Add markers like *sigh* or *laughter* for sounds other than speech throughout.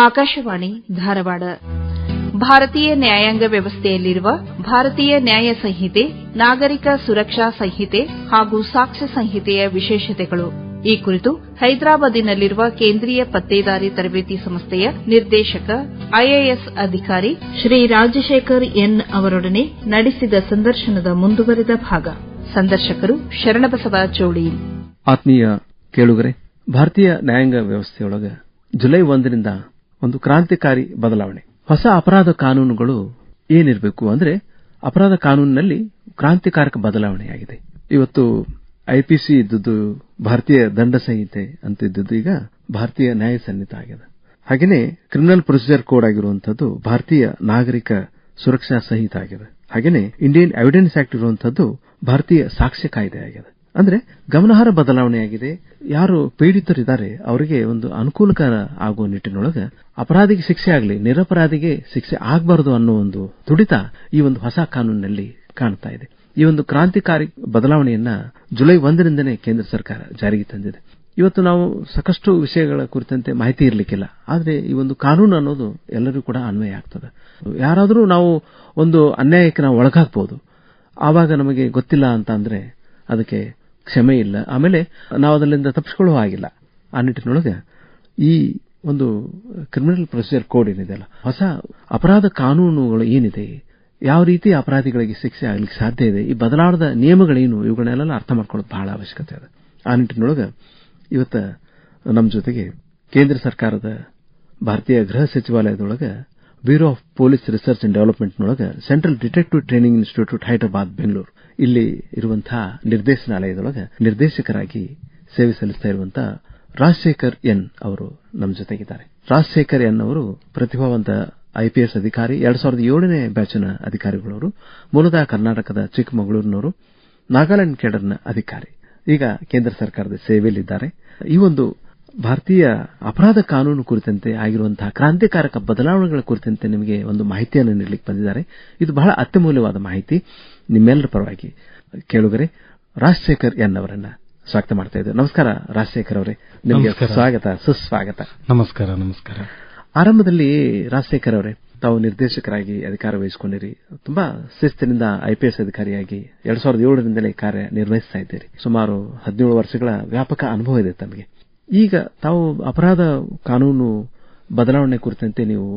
ಆಕಾಶವಾಣಿ, ಧಾರವಾಡ. ಭಾರತೀಯ ನ್ಯಾಯಾಂಗ ವ್ಯವಸ್ಥೆಯಲ್ಲಿರುವ ಭಾರತೀಯ ನ್ಯಾಯ ಸಂಹಿತೆ, ನಾಗರಿಕ ಸುರಕ್ಷಾ ಸಂಹಿತೆ ಹಾಗೂ ಸಾಕ್ಷ್ಯ ಸಂಹಿತೆಯ ವಿಶೇಷತೆಗಳು. ಈ ಕುರಿತು ಹೈದರಾಬಾದಿನಲ್ಲಿರುವ ಕೇಂದ್ರೀಯ ಪತ್ತೇದಾರಿ ತರಬೇತಿ ಸಂಸ್ಥೆಯ ನಿರ್ದೇಶಕ ಐಎಎಸ್ ಅಧಿಕಾರಿ ಶ್ರೀ ರಾಜಶೇಖರ್ ಎನ್ ಅವರೊಡನೆ ನಡೆಸಿದ ಸಂದರ್ಶನದ ಮುಂದುವರೆದ ಭಾಗ. ಸಂದರ್ಶಕರು ಶರಣಬಸವ ಚೌಳಿ. ಆತ್ಮೀಯ ಕೇಳುಗರೆ, ಭಾರತೀಯ ನ್ಯಾಯಾಂಗ ವ್ಯವಸ್ಥೆಯೊಳಗೆ ಜುಲೈ ಒಂದರಿಂದ ಒಂದು ಕ್ರಾಂತಿಕಾರಿ ಬದಲಾವಣೆ. ಹೊಸ ಅಪರಾಧ ಕಾನೂನುಗಳು ಏನಿರಬೇಕು ಅಂದ್ರೆ ಅಪರಾಧ ಕಾನೂನಿನಲ್ಲಿ ಕ್ರಾಂತಿಕಾರಕ ಬದಲಾವಣೆಯಾಗಿದೆ. ಇವತ್ತು ಐಪಿಸಿ ಇದ್ದದ್ದು ಭಾರತೀಯ ದಂಡ ಸಂಹಿತೆ ಅಂತ ಇದ್ದದ್ದು ಈಗ ಭಾರತೀಯ ನ್ಯಾಯ ಸಂಹಿತೆ ಆಗಿದೆ. ಹಾಗೆಯೇ ಕ್ರಿಮಿನಲ್ ಪ್ರೊಸೀಜರ್ ಕೋಡ್ ಆಗಿರುವಂತದ್ದು ಭಾರತೀಯ ನಾಗರಿಕ ಸುರಕ್ಷಾ ಸಂಹಿತೆ ಆಗಿದೆ. ಹಾಗೆಯೇ ಇಂಡಿಯನ್ ಎವಿಡೆನ್ಸ್ ಆಕ್ಟ್ ಇರುವಂತದ್ದು ಭಾರತೀಯ ಸಾಕ್ಷ್ಯ ಕಾಯ್ದೆ ಆಗಿದೆ. ಅಂದ್ರೆ ಗಮನಾರ್ಹ ಬದಲಾವಣೆಯಾಗಿದೆ. ಯಾರು ಪೀಡಿತರಿದ್ದಾರೆ, ಅವರಿಗೆ ಒಂದು ಅನುಕೂಲಕರ ಆಗುವ ನಿಟ್ಟಿನೊಳಗೆ ಅಪರಾಧಿಗೆ ಶಿಕ್ಷೆ ಆಗಲಿ, ನಿರಪರಾಧಿಗೆ ಶಿಕ್ಷೆ ಆಗಬಾರದು ಅನ್ನೋ ಒಂದು ತುಡಿತ ಈ ಒಂದು ಹೊಸ ಕಾನೂನಿನಲ್ಲಿ ಕಾಣ್ತಾ ಇದೆ. ಈ ಒಂದು ಕ್ರಾಂತಿಕಾರಿ ಬದಲಾವಣೆಯನ್ನ ಜುಲೈ ಒಂದರಿಂದನೇ ಕೇಂದ್ರ ಸರ್ಕಾರ ಜಾರಿಗೆ ತಂದಿದೆ. ಇವತ್ತು ನಾವು ಸಾಕಷ್ಟು ವಿಷಯಗಳ ಕುರಿತಂತೆ ಮಾಹಿತಿ ಇರಲಿಕ್ಕಿಲ್ಲ. ಆದರೆ ಈ ಒಂದು ಕಾನೂನು ಅನ್ನೋದು ಎಲ್ಲರಿಗೂ ಕೂಡ ಅನ್ವಯ ಆಗ್ತದೆ. ಯಾರಾದರೂ ನಾವು ಒಂದು ಅನ್ಯಾಯಕ್ಕೆ ನಾವು ಒಳಗಾಗಬಹುದು ಆವಾಗ ನಮಗೆ ಗೊತ್ತಿಲ್ಲ ಅಂತ ಅಂದ್ರೆ ಅದಕ್ಕೆ ಕ್ಷಮೆ ಇಲ್ಲ. ಆಮೇಲೆ ನಾವು ಅದರಿಂದ ತಪ್ಪಿಸಿಕೊಳ್ಳುವ ಆಗಿಲ್ಲ ಆ ನಿಟ್ಟಿನೊಳಗೆ ಈ ಒಂದು ಕ್ರಿಮಿನಲ್ ಪ್ರೊಸೀಜರ್ ಕೋಡ್ ಏನಿದೆಯಲ್ಲ ಹೊಸ ಅಪರಾಧ ಕಾನೂನುಗಳು ಏನಿದೆ, ಯಾವ ರೀತಿ ಅಪರಾಧಿಗಳಿಗೆ ಶಿಕ್ಷೆ ಆಗ್ಲಿಕ್ಕೆ ಸಾಧ್ಯ ಇದೆ, ಈ ಬದಲಾವಣದ ನಿಯಮಗಳೇನು, ಇವುಗಳನ್ನೆಲ್ಲ ಅರ್ಥ ಮಾಡ್ಕೊಳ್ಳೋದು ಬಹಳ ಅವಶ್ಯಕತೆ ಇದೆ ಆ ನಿಟ್ಟಿನೊಳಗೆ ಇವತ್ತು ನಮ್ಮ ಜೊತೆಗೆ ಕೇಂದ್ರ ಸರ್ಕಾರದ ಭಾರತೀಯ ಗೃಹ ಸಚಿವಾಲಯದೊಳಗೆ bureau of police research and ಡೆವಲಪ್ಮೆಂಟ್ನೊಳಗ central detective training institute Hyderabad, Bengaluru. ಇಲ್ಲಿ ಇರುವಂತಹ ನಿರ್ದೇಶನಾಲಯದೊಳಗೆ ನಿರ್ದೇಶಕರಾಗಿ ಸೇವೆ ಸಲ್ಲಿಸ್ತಾ ಇರುವಂತಹ ರಾಜಶೇಖರ್ ಎನ್ ಅವರು ನಮ್ಮ ಜೊತೆಗಿದ್ದಾರೆ. ರಾಜಶೇಖರ್ ಎನ್ ಅವರು ಪ್ರತಿಭಾವಂತ ಐಪಿಎಸ್ ಅಧಿಕಾರಿ, ಎರಡ್ ಸಾವಿರದ ಏಳನೇ ಬ್ಯಾಚ್ನ ಅಧಿಕಾರಿಗಳವರು, ಮೂಲತಃ ಕರ್ನಾಟಕದ ಚಿಕ್ಕಮಗಳೂರಿನವರು, ನಾಗಾಲ್ಯಾಂಡ್ ಕೇಡರ್ನ ಅಧಿಕಾರಿ. ಈಗ ಕೇಂದ್ರ ಸರ್ಕಾರದ ಸೇವೆಯಲ್ಲಿದ್ದಾರೆ. ಈ ಒಂದು ಭಾರತೀಯ ಅಪರಾಧ ಕಾನೂನು ಕುರಿತಂತೆ ಆಗಿರುವಂತಹ ಕ್ರಾಂತಿಕಾರಕ ಬದಲಾವಣೆಗಳ ಕುರಿತಂತೆ ನಿಮಗೆ ಒಂದು ಮಾಹಿತಿಯನ್ನು ನೀಡಲಿಕ್ಕೆ ಬಂದಿದ್ದಾರೆ. ಇದು ಬಹಳ ಅತ್ಯಮೂಲ್ಯವಾದ ಮಾಹಿತಿ. ನಿಮ್ಮೆಲ್ಲರ ಪರವಾಗಿ ಕೇಳುಗರೆ ರಾಜಶೇಖರ್ ಎನ್ ಅವರನ್ನ ಸ್ವಾಗತ ಮಾಡ್ತಾ ಇದ್ದೇವೆ. ನಮಸ್ಕಾರ ರಾಜಶೇಖರ್ ಅವರೇ. ನಿಮಗೆ ಸ್ವಾಗತ ಸುಸ್ವಾಗತ. ನಮಸ್ಕಾರ ನಮಸ್ಕಾರ. ಆರಂಭದಲ್ಲಿ ರಾಜಶೇಖರ್ ಅವರೇ ತಾವು ನಿರ್ದೇಶಕರಾಗಿ ಅಧಿಕಾರ ವಹಿಸಿಕೊಂಡಿರಿ. ತುಂಬಾ ಶಿಸ್ತಿನಿಂದ ಐಪಿಎಸ್ ಅಧಿಕಾರಿಯಾಗಿ ಎರಡ್ ಸಾವಿರದ ಏಳರಿಂದಲೇ ಕಾರ್ಯ ನಿರ್ವಹಿಸ್ತಾ ಇದ್ದೀರಿ. ಸುಮಾರು ಹದಿನೇಳು ವರ್ಷಗಳ ವ್ಯಾಪಕ ಅನುಭವ ಇದೆ ತಮಗೆ. ಈಗ ತಾವು ಅಪರಾಧ ಕಾನೂನು ಬದಲಾವಣೆ ಕುರಿತಂತೆ ನೀವು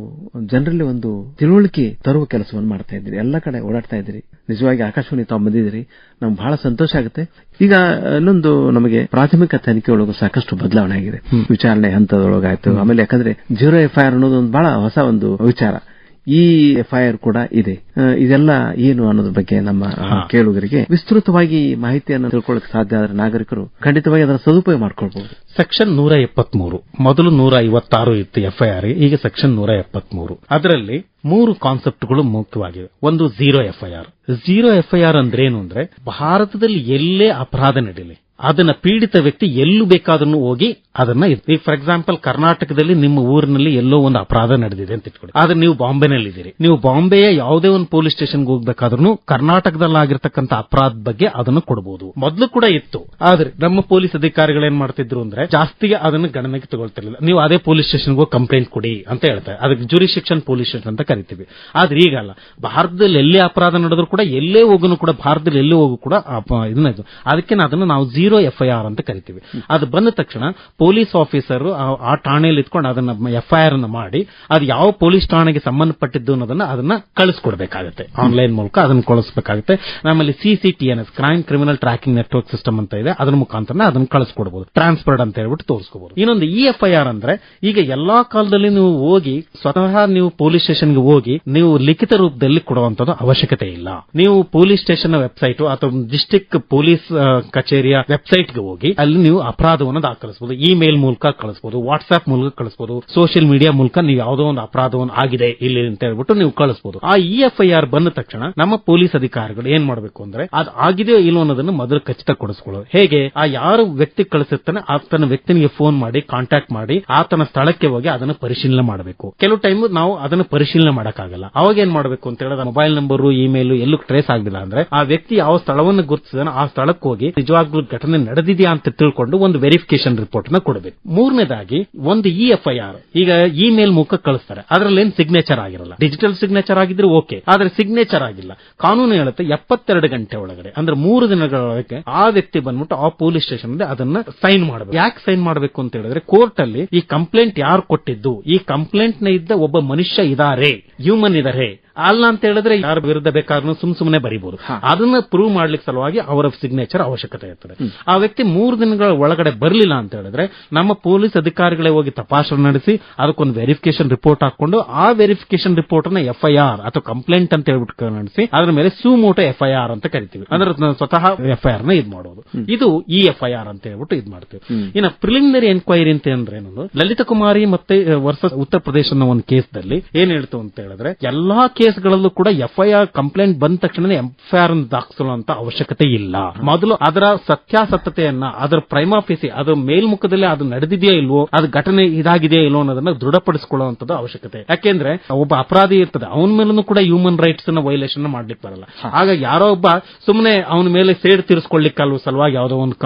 ಜನರಲ್ಲಿ ಒಂದು ತಿಳುವಳಿಕೆ ತರುವ ಕೆಲಸವನ್ನು ಮಾಡ್ತಾ ಇದ್ದೀರಿ. ಎಲ್ಲ ಕಡೆ ಓಡಾಡ್ತಾ ಇದ್ದೀರಿ. ನಿಜವಾಗಿ ಆಕಾಶವಾಣಿ ತಾವು ಬಂದಿದ್ದೀರಿ. ನಮ್ಗೆ ಬಹಳ ಸಂತೋಷ ಆಗುತ್ತೆ. ಈಗ ಇನ್ನೊಂದು ನಮಗೆ ಪ್ರಾಥಮಿಕ ತನಿಖೆ ಒಳಗೂ ಸಾಕಷ್ಟು ಬದಲಾವಣೆ ಆಗಿದೆ. ವಿಚಾರಣೆ ಹಂತದೊಳಗಾಯ್ತು. ಆಮೇಲೆ ಯಾಕಂದ್ರೆ ಜೀರೋ ಎಫ್ಐಆರ್ ಅನ್ನೋದು ಒಂದು ಬಹಳ ಹೊಸ ಒಂದು ವಿಚಾರ. ಈ ಎಫ್ಐಆರ್ ಕೂಡ ಇದೆ. ಇದೆಲ್ಲ ಏನು ಅನ್ನೋದ್ರ ಬಗ್ಗೆ ನಮ್ಮ ಕೇಳುಗರಿಗೆ ವಿಸ್ತೃತವಾಗಿ ಮಾಹಿತಿಯನ್ನು ತಿಳ್ಕೊಳ್ಳಕ್ಕೆ ಸಾಧ್ಯ ಆದರೆ ನಾಗರಿಕರು ಖಂಡಿತವಾಗಿ ಅದರ ಸದುಪಯೋಗ ಮಾಡ್ಕೊಳ್ಬಹುದು. ಸೆಕ್ಷನ್ ನೂರ ಎಪ್ಪತ್ಮೂರು ಮೊದಲು ನೂರ ಐವತ್ತಾರು ಇತ್ತು ಎಫ್ಐಆರ್ ಈಗ ಸೆಕ್ಷನ್ ನೂರ ಎಪ್ಪತ್ಮೂರು. ಅದರಲ್ಲಿ ಮೂರು ಕಾನ್ಸೆಪ್ಟ್ಗಳು ಮುಖ್ಯವಾಗಿವೆ. ಒಂದು ಝೀರೋ ಎಫ್ಐಆರ್ ಝೀರೋ ಎಫ್ಐಆರ್ ಅಂದ್ರೆ ಏನು ಅಂದ್ರೆ ಭಾರತದಲ್ಲಿ ಎಲ್ಲೇ ಅಪರಾಧ ನಡೀಲಿ. ಅದನ್ನ ಪೀಡಿತ ವ್ಯಕ್ತಿ ಎಲ್ಲೂ ಬೇಕಾದ್ರೂ ಹೋಗಿ ಅದನ್ನ ಈಗ ಫಾರ್ ಎಕ್ಸಾಂಪಲ್ ಕರ್ನಾಟಕದಲ್ಲಿ ನಿಮ್ಮ ಊರಿನಲ್ಲಿ ಎಲ್ಲೋ ಒಂದು ಅಪರಾಧ ನಡೆದಿದೆ ಅಂತ ಇಟ್ಕೊಳ್ಳಿ. ಆದ್ರೆ ನೀವು ಬಾಂಬೆನಲ್ಲಿದ್ದೀರಿ. ನೀವು ಬಾಂಬೆಯ ಯಾವುದೇ ಒಂದು ಪೊಲೀಸ್ ಸ್ಟೇಷನ್ಗೆ ಹೋಗ್ಬೇಕಾದ್ರೂ ಕರ್ನಾಟಕದಲ್ಲಿ ಆಗಿರ್ತಕ್ಕಂಥ ಅಪರಾಧ ಬಗ್ಗೆ ಅದನ್ನು ಕೊಡಬಹುದು ಮೊದಲು ಕೂಡ ಇತ್ತು. ಆದ್ರೆ ನಮ್ಮ ಪೊಲೀಸ್ ಅಧಿಕಾರಿಗಳು ಏನ್ ಮಾಡ್ತಿದ್ರು ಅಂದ್ರೆ ಜಾಸ್ತಿ ಅದನ್ನು ಗಣನೆಗೆ ತಗೊಳ್ತಿರ್ಲಿಲ್ಲ. ನೀವು ಅದೇ ಪೊಲೀಸ್ ಸ್ಟೇಷನ್ಗೆ ಹೋಗಿ ಕಂಪ್ಲೇಂಟ್ ಕೊಡಿ ಅಂತ ಹೇಳ್ತಾರೆ. ಅದಕ್ಕೆ ಜುರಿ ಶಿಕ್ಷನ್ ಪೊಲೀಸ್ ಸ್ಟೇಷನ್ ಅಂತ ಕರಿತೀವಿ. ಆದ್ರೆ ಈಗಲ್ಲ ಭಾರತದಲ್ಲಿ ಎಲ್ಲೇ ಅಪರಾಧ ನಡೆದ್ರು ಕೂಡ ಎಲ್ಲೇ ಹೋಗುನು ಕೂಡ, ಭಾರತದಲ್ಲಿ ಎಲ್ಲೇ ಹೋಗು ಕೂಡ ಇದನ್ನ ಅದಕ್ಕೆ ಅದನ್ನು ನಾವು ಝೀರೋ ಎಫ್ಐಆರ್ ಅಂತ ಕರಿತೀವಿ. ಅದು ಬಂದ ತಕ್ಷಣ ಪೊಲೀಸ್ ಆಫೀಸರ್ ಆ ಠಾಣೆಯಲ್ಲಿ ಇಟ್ಕೊಂಡು ಅದನ್ನ ಎಫ್ ಎಫ್ಐಆರ್ ಅನ್ನು ಮಾಡಿ ಅದು ಯಾವ ಪೊಲೀಸ್ ಠಾಣೆಗೆ ಸಂಬಂಧಪಟ್ಟಿದ್ದು ಅನ್ನೋದನ್ನ ಅದನ್ನ ಕಳಿಸ್ಕೊಡ್ಬೇಕಾಗುತ್ತೆ. ಆನ್ಲೈನ್ ಮೂಲಕ ಅದನ್ನ ಕಳಿಸ್ಬೇಕಾಗುತ್ತೆ. ನಮ್ಮಲ್ಲಿ CCTNS crime criminal tracking network system ಅಂತ ಇದೆ ಅದರ ಮುಖಾಂತರ ಅದನ್ನ ಕಳಿಸ್ಕೊಡಬಹುದು ಟ್ರಾನ್ಸ್ಫರ್ಡ್ ಅಂತ ಹೇಳ್ಬಿಟ್ಟು ತೋರಿಸ್ಕೋಬಹುದು ಇನ್ನೊಂದು ಇ ಎಫ್ ಎಫ್ಐಆರ್ ಅಂದ್ರೆ ಈಗ ಎಲ್ಲಾ ಕಾಲದಲ್ಲಿ ನೀವು ಹೋಗಿ ಸ್ವತಃ ನೀವು ಪೊಲೀಸ್ ಸ್ಟೇಷನ್ಗೆ ಹೋಗಿ ನೀವು ಲಿಖಿತ ರೂಪದಲ್ಲಿ ಕೊಡುವಂತದ್ದು ಅವಶ್ಯಕತೆ ಇಲ್ಲ. ನೀವು ಪೊಲೀಸ್ ಸ್ಟೇಷನ್ ವೆಬ್ಸೈಟ್ ಅಥವಾ ಡಿಸ್ಟಿಕ್ ಪೊಲೀಸ್ ಕಚೇರಿಯ ವೆಬ್ಸೈಟ್ಗೆ ಹೋಗಿ ಅಲ್ಲಿ ನೀವು ಅಪರಾಧವನ್ನು ದಾಖಲಿಸಬಹುದು ಇಮೇಲ್ ಮೂಲಕ ಕಳಿಸಬಹುದು ವಾಟ್ಸ್ಆಪ್ ಮೂಲಕ ಕಳಿಸಬಹುದು ಸೋಷಿಯಲ್ ಮೀಡಿಯಾ ಮೂಲಕ ನೀವು ಯಾವುದೋ ಒಂದು ಅಪರಾಧವನ್ನು ಆಗಿದೆ ಇಲ್ಲಿ ಅಂತ ಹೇಳ್ಬಿಟ್ಟು ನೀವು ಕಳಿಸಬಹುದು ಆ ಇಎಫ್ಐಆರ್ ಆರ್ ಬಂದ ತಕ್ಷಣ ನಮ್ಮ ಪೊಲೀಸ್ ಅಧಿಕಾರಿಗಳು ಏನ್ ಮಾಡಬೇಕು ಅಂದ್ರೆ ಅದು ಆಗಿದೆಯೋ ಇಲ್ಲೋ ಅನ್ನೋದನ್ನು ಮೊದಲು ಖಚಿತಪಡಿಸಿಕೊಳ್ಳೋದು. ಹೇಗೆ? ಆ ಯಾರು ವ್ಯಕ್ತಿ ಕಳಿಸುತ್ತಾನೆ ಆತನ ವ್ಯಕ್ತಿನಿಗೆ ಫೋನ್ ಮಾಡಿ ಕಾಂಟ್ಯಾಕ್ಟ್ ಮಾಡಿ, ಆತನ ಸ್ಥಳಕ್ಕೆ ಹೋಗಿ ಅದನ್ನು ಪರಿಶೀಲನೆ ಮಾಡಬೇಕು. ಕೆಲವು ಟೈಮ್ ನಾವು ಅದನ್ನು ಪರಿಶೀಲನೆ ಮಾಡಕ್ಕಾಗಲ್ಲ. ಅವಾಗ ಏನ್ ಮಾಡಬೇಕು ಅಂತ ಹೇಳಿದ್ರೆ, ಮೊಬೈಲ್ ನಂಬರ್, ಇಮೇಲ್ ಎಲ್ಲೂ ಟ್ರೇಸ್ ಆಗಿಲ್ಲ ಅಂದ್ರೆ ಆ ವ್ಯಕ್ತಿ ಯಾವ ಸ್ಥಳವನ್ನು ಗುರುತಿಸಿದಾನೆ ಆ ಸ್ಥಳಕ್ಕೆ ಹೋಗಿ ನಿಜವಾಗ್ಲೂ ಘಟನೆ ಘಟನೆ ನಡೆದಿದೆಯಾ ಅಂತ ತಿಳ್ಕೊಂಡು ಒಂದು ವೆರಿಫಿಕೇಶನ್ ರಿಪೋರ್ಟ್ನ ಕೊಡಬೇಕು. ಮೂರನೇದಾಗಿ, ಒಂದು ಇ ಎಫ್ ಐ ಆರ್. ಈಗ ಇಮೇಲ್ ಮುಖ ಕಳಿಸ್ತಾರೆ. ಅದರಲ್ಲಿ ಏನ್ ಸಿಗ್ನೇಚರ್ ಆಗಿರಲ್ಲ. ಡಿಜಿಟಲ್ ಸಿಗ್ನೇಚರ್ ಆಗಿದ್ರೆ ಓಕೆ. ಆದ್ರೆ ಸಿಗ್ನೇಚರ್ ಆಗಿಲ್ಲ. ಕಾನೂನು ಹೇಳುತ್ತೆ ಎಪ್ಪತ್ತೆರಡು ಗಂಟೆ ಒಳಗಡೆ. ಅಂದ್ರೆ ಮೂರು ದಿನಗಳ ಒಳಗೆ ಆ ವ್ಯಕ್ತಿ ಬಂದ್ಬಿಟ್ಟು ಆ ಪೊಲೀಸ್ ಸ್ಟೇಷನ್ ಅದನ್ನ ಸೈನ್ ಮಾಡಬೇಕು. ಯಾಕೆ ಸೈನ್ ಮಾಡಬೇಕು ಅಂತ ಹೇಳಿದ್ರೆ ಕೋರ್ಟ್ ಅಲ್ಲಿ ಈ ಕಂಪ್ಲೇಂಟ್ ಯಾರು ಕೊಟ್ಟಿದ್ದು? ಈ ಕಂಪ್ಲೇಂಟ್ನ ಇದ್ದ ಒಬ್ಬ ಮನುಷ್ಯ ಇದಾರೆ. ಹ್ಯೂಮನ್ ಇದಾರೆ. ಅಲ್ಲ ಅಂತ ಹೇಳಿದ್ರೆ ಯಾರ ವಿರುದ್ಧ ಬೇಕಾದ್ರೂ ಸುಮ್ ಸುಮ್ಮನೆ ಬರೀಬಹುದು ಅದನ್ನ ಪ್ರೂವ್ ಮಾಡ್ಲಿಕ್ಕೆ ಸಲುವಾಗಿ ಅವರ ಸಿಗ್ನೇಚರ್ ಅವಶ್ಯಕತೆ ಇರ್ತದೆ. ಆ ವ್ಯಕ್ತಿ ಮೂರು ದಿನಗಳ ಒಳಗಡೆ ಬರಲಿಲ್ಲ ಅಂತ ಹೇಳಿದ್ರೆ ನಮ್ಮ ಪೊಲೀಸ್ ಅಧಿಕಾರಿಗಳೇ ಹೋಗಿ ತಪಾಸಣೆ ನಡೆಸಿ ಅದಕ್ಕೊಂದು ವೆರಿಫಿಕೇಶನ್ ರಿಪೋರ್ಟ್ ಹಾಕೊಂಡು ಆ ವೆರಿಫಿಕೇಶನ್ ರಿಪೋರ್ಟ್ನ ಎಫ್ಐಆರ್ ಅಥವಾ ಕಂಪ್ಲೇಂಟ್ ಅಂತ ಹೇಳ್ಬಿಟ್ಟು ನಡೆಸಿ ಅದರ ಮೇಲೆ ಸುಮೋಟೋ ಎಫ್ಐಆರ್ ಅಂತ ಕರಿತೀವಿ. ಅಂದ್ರೆ ಸ್ವತಃ ಎಫ್ಐಆರ್ನ ಇದ್ ಮಾಡೋದು. ಇದು ಈ ಎಫ್ಐಆರ್ ಅಂತ ಹೇಳ್ಬಿಟ್ಟು ಇದ್ ಮಾಡ್ತೀವಿ. ಇನ್ನು ಪ್ರಿಲಿಮಿನರಿ ಎನ್ಕ್ವೈರಿ ಅಂತ ಅಂದ್ರೆ ಏನಂದ್ರೆ ಲಲಿತ ಕುಮಾರಿ ಮತ್ತೆ ವರ್ಷ ಉತ್ತರ ಪ್ರದೇಶನ ಒಂದು ಕೇಸ್ ದಲ್ಲಿ ಏನ್ ಹೇಳ್ತು ಅಂತ ಹೇಳಿದ್ರೆ ಎಲ್ಲಾ ಕೇಸ್ಗಳಲ್ಲೂ ಕೂಡ ಎಫ್ಐಆರ್ ಕಂಪ್ಲೇಂಟ್ ಬಂದ ತಕ್ಷಣ ಎಫ್ಐಆರ್ ದಾಖಲಿಸುವಂತ ಅವಶ್ಯಕತೆ ಇಲ್ಲ. ಮೊದಲು ಅದರ ಸತ್ಯಾಸತ್ಯತೆಯನ್ನ ಅದರ ಪ್ರೈಮಾಫಿಸಿ ಅದರ ಮೇಲ್ಮುಖದಲ್ಲಿ ಅದು ನಡೆದಿದೆಯಾ ಇಲ್ವೋ ಅದು ಘಟನೆ ಇದಾಗಿದೆಯಾ ಇಲ್ವೋ ಅನ್ನೋದನ್ನ ದೃಢಪಡಿಸಿಕೊಳ್ಳುವಂತದ್ದು ಅವಶ್ಯಕತೆ. ಯಾಕೆಂದ್ರೆ ಒಬ್ಬ ಅಪರಾಧಿ ಇರ್ತದೆ ಅವನ ಮೇಲೂ ಕೂಡ ಹ್ಯೂಮನ್ ರೈಟ್ಸ್ನ ವೈಲೇಷನ್ ಮಾಡ್ಲಿಕ್ಕೆ ಬರಲ್ಲ. ಆಗ ಯಾರೋ ಒಬ್ಬ ಸುಮ್ಮನೆ ಅವನ ಮೇಲೆ ಸೇಡ್ ತೀರಿಸಿಕೊಳ್ಳಿಕ್ಕಲ್ವ ಸಲುವಾಗಿ ಯಾವುದೋ ಒಂದು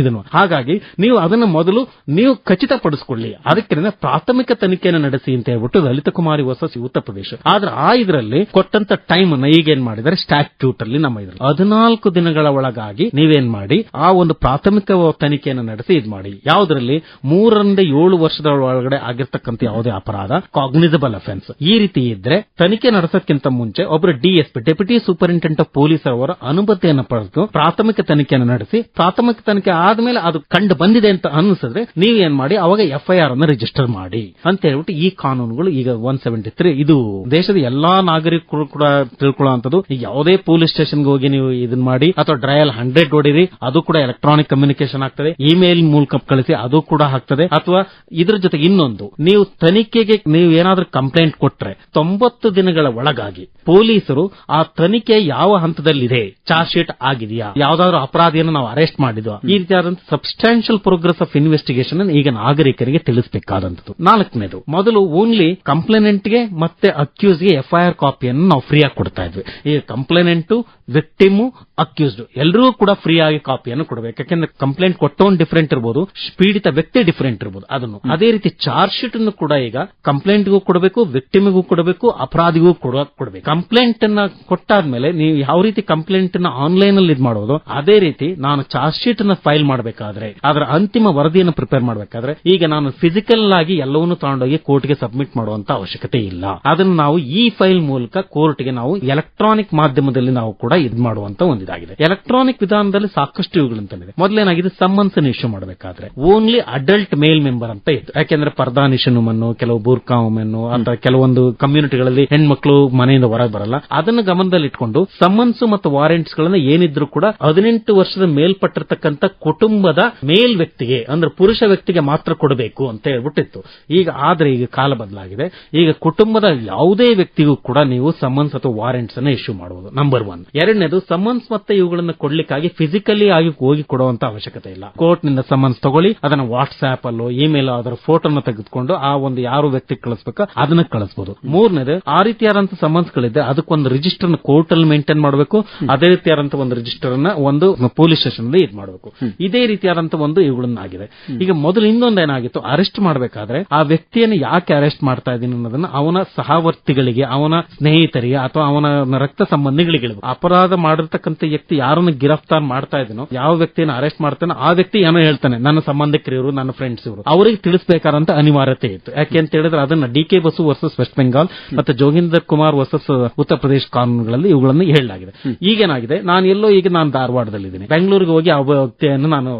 ಇದನ್ನು. ಹಾಗಾಗಿ ನೀವು ಅದನ್ನ ಮೊದಲು ನೀವು ಖಚಿತಪಡಿಸಿಕೊಳ್ಳಿ. ಅದಕ್ಕೆ ಪ್ರಾಥಮಿಕ ತನಿಖೆಯನ್ನು ನಡೆಸಿ ಅಂತ ಹೇಳ್ಬಿಟ್ಟು ಲಲಿತ ಕುಮಾರಿ ವಸಸಿ ಉತ್ತರ ಪ್ರದೇಶ. ಆದ್ರೆ ಆ ಇದರಲ್ಲಿ ಕೊಟ್ಟಂತ ಟೈಮ್ ಅನ್ನ ಈಗ ಏನ್ ಮಾಡಿದರೆ ಸ್ಟ್ಯಾಟ್ಯೂಟ್ ಅಲ್ಲಿ ನಮ್ಮ ಇದ್ರಲ್ಲಿ. ಹದಿನಾಲ್ಕು ದಿನಗಳ ಒಳಗಾಗಿ ನೀವೇನ್ ಮಾಡಿ, ಆ ಒಂದು ಪ್ರಾಥಮಿಕ ತನಿಖೆಯನ್ನು ನಡೆಸಿ ಇದ್ ಮಾಡಿ. ಯಾವ್ದ್ರಲ್ಲಿ? ಮೂರರಿಂದ ಏಳು ವರ್ಷದ ಒಳಗಡೆ ಆಗಿರ್ತಕ್ಕಂಥ ಯಾವುದೇ ಅಪರಾಧ ಕಾಗ್ನಿಸಬಲ್ ಅಫೆನ್ಸ್ ಈ ರೀತಿ ಇದ್ರೆ ತನಿಖೆ ನಡೆಸೋಕ್ಕಿಂತ ಮುಂಚೆ ಒಬ್ಬರು DSP deputy superintendent of police ಅವರ ಅನುಮತಿಯನ್ನು ಪಡೆದು ಪ್ರಾಥಮಿಕ ತನಿಖೆಯನ್ನು ನಡೆಸಿ, ಪ್ರಾಥಮಿಕ ತನಿಖೆ ಆದ್ಮೇಲೆ ಅದು ಕಂಡು ಬಂದಿದೆ ಅಂತ ಅನ್ನಿಸಿದ್ರೆ ನೀವು ಏನ್ ಮಾಡಿ, ಅವಾಗ ಎಫ್ಐಆರ್ ಅನ್ನು ರಿಜಿಸ್ಟರ್ ಮಾಡಿ. ಅಂತ ಹೇಳ್ಬಿಟ್ಟು ಈ ಕಾನೂನುಗಳು ಈಗ ಒನ್ ಸೆವೆಂಟಿ ತ್ರೀ ಇದು ದೇಶದ ಎಲ್ಲಾ ನಾಗರಿಕರು ಕೂಡ ತಿಳ್ಕೊಳ್ಳುವಂತದ್ದು ಯಾವುದೇ ಪೊಲೀಸ್ ಸ್ಟೇಷನ್ಗೆ ಹೋಗಿ ನೀವು ಇದನ್ನ ಮಾಡಿ, ಅಥವಾ ಡ್ರಯಲ್ ಹಂಡ್ರೆಡ್ ಹೊಡಿರಿ ಅದು ಕೂಡ ಎಲೆಕ್ಟ್ರಾನಿಕ್ ಕಮ್ಯುನಿಕೇಶನ್ ಆಗ್ತದೆ, ಇಮೇಲ್ ಮೂಲಕ ಕಳಿಸಿ ಅದು ಕೂಡ ಆಗ್ತದೆ. ಅಥವಾ ಇದ್ರ ಜೊತೆಗೆ ಇನ್ನೊಂದು, ನೀವು ತನಿಖೆಗೆ ನೀವು ಏನಾದ್ರೂ ಕಂಪ್ಲೇಂಟ್ ಕೊಟ್ರೆ, ತೊಂಬತ್ತು ದಿನಗಳ ಒಳಗಾಗಿ ಪೊಲೀಸರು ಆ ತನಿಖೆ ಯಾವ ಹಂತದಲ್ಲಿದೆ, ಚಾರ್ಜ್ ಶೀಟ್ ಆಗಿದೆಯಾ, ಯಾವ್ದಾದ್ರು ಅಪರಾಧಿಯನ್ನು ನಾವು ಅರೆಸ್ಟ್ ಮಾಡಿದ್ವಾ, ಈ ರೀತಿಯಾದಂತ ಸಬ್ಸ್ಟಾನ್ಷಿಯಲ್ ಪ್ರೋಗ್ರೆಸ್ ಆಫ್ ಇನ್ವೆಸ್ಟಿಗೇಷನ್ ಈಗ ನಾಗರಿಕರಿಗೆ ತಿಳಿಸಬೇಕಾದಂತದ್ದು ನಾಲ್ಕನೇದು, ಮೊದಲು ಓನ್ಲಿ ಕಂಪ್ಲೇನೆಂಟ್ಗೆ ಮತ್ತೆ ಅಕ್ಯೂಸ್ಗೆ ಎಫ್ಐಆರ್ ಕಾಪಿಯನ್ನು ನಾವು ಫ್ರೀಯಾಗಿ ಕೊಡ್ತಾ ಇದ್ವಿ. ಈ ಕಂಪ್ಲೇನೆಂಟು ವಿಕ್ಟಿಮ್ ಅಕ್ಯೂಸ್ಡ್ ಎಲ್ಲರೂ ಕೂಡ ಫ್ರೀ ಆಗಿ ಕಾಪಿಯನ್ನು ಕೊಡಬೇಕು. ಯಾಕೆಂದ್ರೆ ಕಂಪ್ಲೇಂಟ್ ಕೊಟ್ಟವನ್ ಡಿಫರೆಂಟ್ ಇರಬಹುದು ಪೀಡಿತ ವ್ಯಕ್ತಿ ಡಿಫರೆಂಟ್ ಇರಬಹುದು ಅದನ್ನು ಅದೇ ರೀತಿ ಚಾರ್ಜ್ ಶೀಟ್ ಅನ್ನು ಕೂಡ ಈಗ ಕಂಪ್ಲೇಂಟ್ಗೂ ಕೊಡಬೇಕು ವಿಕ್ಟಿಮ್ಗೂ ಕೊಡಬೇಕು, ಅಪರಾಧಿಗೂ ಕೂಡ ಕೊಡಬೇಕು. ಕಂಪ್ಲೇಂಟ್ ಅನ್ನ ಕೊಟ್ಟಾದ್ಮೇಲೆ ನೀವು ಯಾವ ರೀತಿ ಕಂಪ್ಲೇಂಟ್ನ ಆನ್ಲೈನ್ ಅಲ್ಲಿ ಇದು ಮಾಡೋದು, ಅದೇ ರೀತಿ ನಾನು ಚಾರ್ಜ್ ಶೀಟ್ ಅನ್ನ ಫೈಲ್ ಮಾಡಬೇಕಾದ್ರೆ, ಅದರ ಅಂತಿಮ ವರದಿಯನ್ನು ಪ್ರಿಪೇರ್ ಮಾಡಬೇಕಾದ್ರೆ, ಈಗ ನಾನು ಫಿಸಿಕಲ್ ಆಗಿ ಎಲ್ಲವನ್ನೂ ತಗೊಂಡೋಗಿ ಕೋರ್ಟ್ಗೆ ಸಬ್ಮಿಟ್ ಮಾಡುವಂತ ಅವಶ್ಯಕತೆ ಇಲ್ಲ. ಅದನ್ನು ನಾವು ಈ ಫೈಲ್ ಮೂಲಕ ಕೋರ್ಟ್ಗೆ ನಾವು ಎಲೆಕ್ಟ್ರಾನಿಕ್ ಮಾಧ್ಯಮದಲ್ಲಿ ನಾವು ಕೂಡ ಇದು ಮಾಡುವಂತ ಒಂದಿದಾಗಿದೆ. ಎಲೆಕ್ಟ್ರಾನಿಕ್ ವಿಧಾನದಲ್ಲಿ ಸಾಕಷ್ಟು ಇವುಗಳಂತಿದೆ ಮೊದಲೇನಾಗಿದೆ? ಸಮ್ಮನ್ಸ್ ಇಶ್ಯೂ ಮಾಡಬೇಕಾದ್ರೆ. ಓನ್ಲಿ ಅಡಲ್ಟ್ ಮೇಲ್ ಮೆಂಬರ್ ಅಂತ ಇತ್ತು. ಯಾಕೆಂದ್ರೆ ಪರ್ದಾನಿಶನ್ ಅನ್ನು ಕೆಲವು ಬೂರ್ಕಾ ಅನ್ನು ಅಥವಾ ಕೆಲವೊಂದು ಕಮ್ಯುನಿಟಿಗಳಲ್ಲಿ ಹೆಣ್ಮಕ್ಳು ಮನೆಯಿಂದ ಹೊರಗೆ ಬರಲ್ಲ. ಅದನ್ನು ಗಮನದಲ್ಲಿ ಇಟ್ಕೊಂಡು ಸಮ್ಮನ್ಸ್ ಮತ್ತು ವಾರೆಂಟ್ಸ್ ಗಳನ್ನ ಏನಿದ್ರು ಕೂಡ ಹದಿನೆಂಟು ವರ್ಷದ ಮೇಲ್ಪಟ್ಟಿರ್ತಕ್ಕಂಥ ಕುಟುಂಬದ ಮೇಲ್ ವ್ಯಕ್ತಿಗೆ, ಅಂದ್ರೆ ಪುರುಷ ವ್ಯಕ್ತಿಗೆ ಮಾತ್ರ ಕೊಡಬೇಕು ಅಂತ ಹೇಳ್ಬಿಟ್ಟಿತ್ತು. ಈಗ ಆದ್ರೆ ಈಗ ಕಾಲ ಬದಲಾಗಿದೆ. ಈಗ ಕುಟುಂಬದ ಯಾವುದೇ ವ್ಯಕ್ತಿಗೂ ಕೂಡ ನೀವು ಸಮನ್ಸ್ ಅಥವಾ ವಾರೆಂಟ್ಸ್ ಅನ್ನು ಇಶ್ಯೂ ಮಾಡಬಹುದು ನಂಬರ್ ಒನ್ ಎರಡನೇದು ಸಮನ್ಸ್ ಮತ್ತೆ ಇವುಗಳನ್ನು ಕೊಡ್ಲಿಕ್ಕಾಗಿ ಫಿಸಿಕಲಿ ಆಗಿ ಹೋಗಿ ಕೊಡುವಂತ ಅವಶ್ಯಕತೆ ಇಲ್ಲ. ಕೋರ್ಟ್ನಿಂದ ಸಮನ್ಸ್ ತಗೊಳ್ಳಿ, ಅದನ್ನ ವಾಟ್ಸ್ಆಪ್ ಅಲ್ಲೋ ಇಮೇಲ್ ಅದರ ಫೋಟೋನ ತೆಗೆದುಕೊಂಡು ಆ ಒಂದು ಯಾರು ವ್ಯಕ್ತಿ ಕಳಿಸಬೇಕು ಅದನ್ನ ಕಳಿಸಬಹುದು ಮೂರನೇದು, ಆ ರೀತಿಯಾದಂತಹ ಸಮನ್ಸ್ ಗಳಿದೆ ಅದಕ್ಕೊಂದು ರಿಜಿಸ್ಟರ್ ಕೋರ್ಟ್ ಅಲ್ಲಿ ಮೇಂಟೈನ್ ಮಾಡಬೇಕು. ಅದೇ ರೀತಿಯಾದಂತಹ ಒಂದು ರಿಜಿಸ್ಟರ್ ಅನ್ನ ಒಂದು ಪೊಲೀಸ್ ಸ್ಟೇಷನ್ ಅಲ್ಲಿ ಇದು ಮಾಡಬೇಕು. ಇದೇ ರೀತಿಯಾದಂತಹ ಒಂದು ಇವುಗಳನ್ನ ಆಗಿದೆ ಈಗ ಮೊದಲು ಇನ್ನೊಂದು ಏನಾಗಿತ್ತು? ಅರೆಸ್ಟ್ ಮಾಡಬೇಕಾದ್ರೆ ಆ ವ್ಯಕ್ತಿಯನ್ನು ಯಾಕೆ ಅರೆಸ್ಟ್ ಮಾಡ್ತಾ ಇದ್ದೀನಿ ಅನ್ನೋದನ್ನ ಅವನ ಸಹವರ್ತಿಗಳಿಗೆ, ಅವನ ಸ್ನೇಹಿತರಿಗೆ ಅಥವಾ ಅವನ ರಕ್ತ ಸಂಬಂಧಿಗಳಿಗೆ. ಅಪರಾಧ ಮಾಡಿರ್ತಕ್ಕಂಥ ವ್ಯಕ್ತಿ ಯಾರನ್ನು ಗಿರಫ್ತಾರ್ ಮಾಡ್ತಾ ಇದನೋ ಯಾವ ವ್ಯಕ್ತಿಯನ್ನ ಅರೆಸ್ಟ್ ಮಾಡ್ತಾನೋ ಆ ವ್ಯಕ್ತಿ ಏನೋ ಹೇಳ್ತಾನೆ ನನ್ನ ಸಂಬಂಧಿಕರು ಇವರು ನನ್ನ ಫ್ರೆಂಡ್ಸ್ ಇವರು. ಅವರಿಗೆ ತಿಳಿಸಬೇಕಾದಂತ ಅನಿವಾರ್ಯತೆ ಇತ್ತು. ಯಾಕೆ ಅಂತ ಹೇಳಿದ್ರೆ ಅದನ್ನ D K Basu versus West Bengal ಮತ್ತೆ ಜೋಗಿಂದರ್ ಕುಮಾರ್ ವರ್ಸಸ್ ಉತ್ತರ ಪ್ರದೇಶ ಕಾನೂನುಗಳಲ್ಲಿ ಇವುಗಳನ್ನು ಹೇಳಲಾಗಿದೆ. ಈಗೇನಾಗಿದೆ ನಾನು ಎಲ್ಲೋ ಈಗ ನಾನು ಧಾರವಾಡದಲ್ಲಿದ್ದೀನಿ. ಬೆಂಗಳೂರಿಗೆ ಹೋಗಿ ಆ ವ್ಯಕ್ತಿಯನ್ನು ನಾನು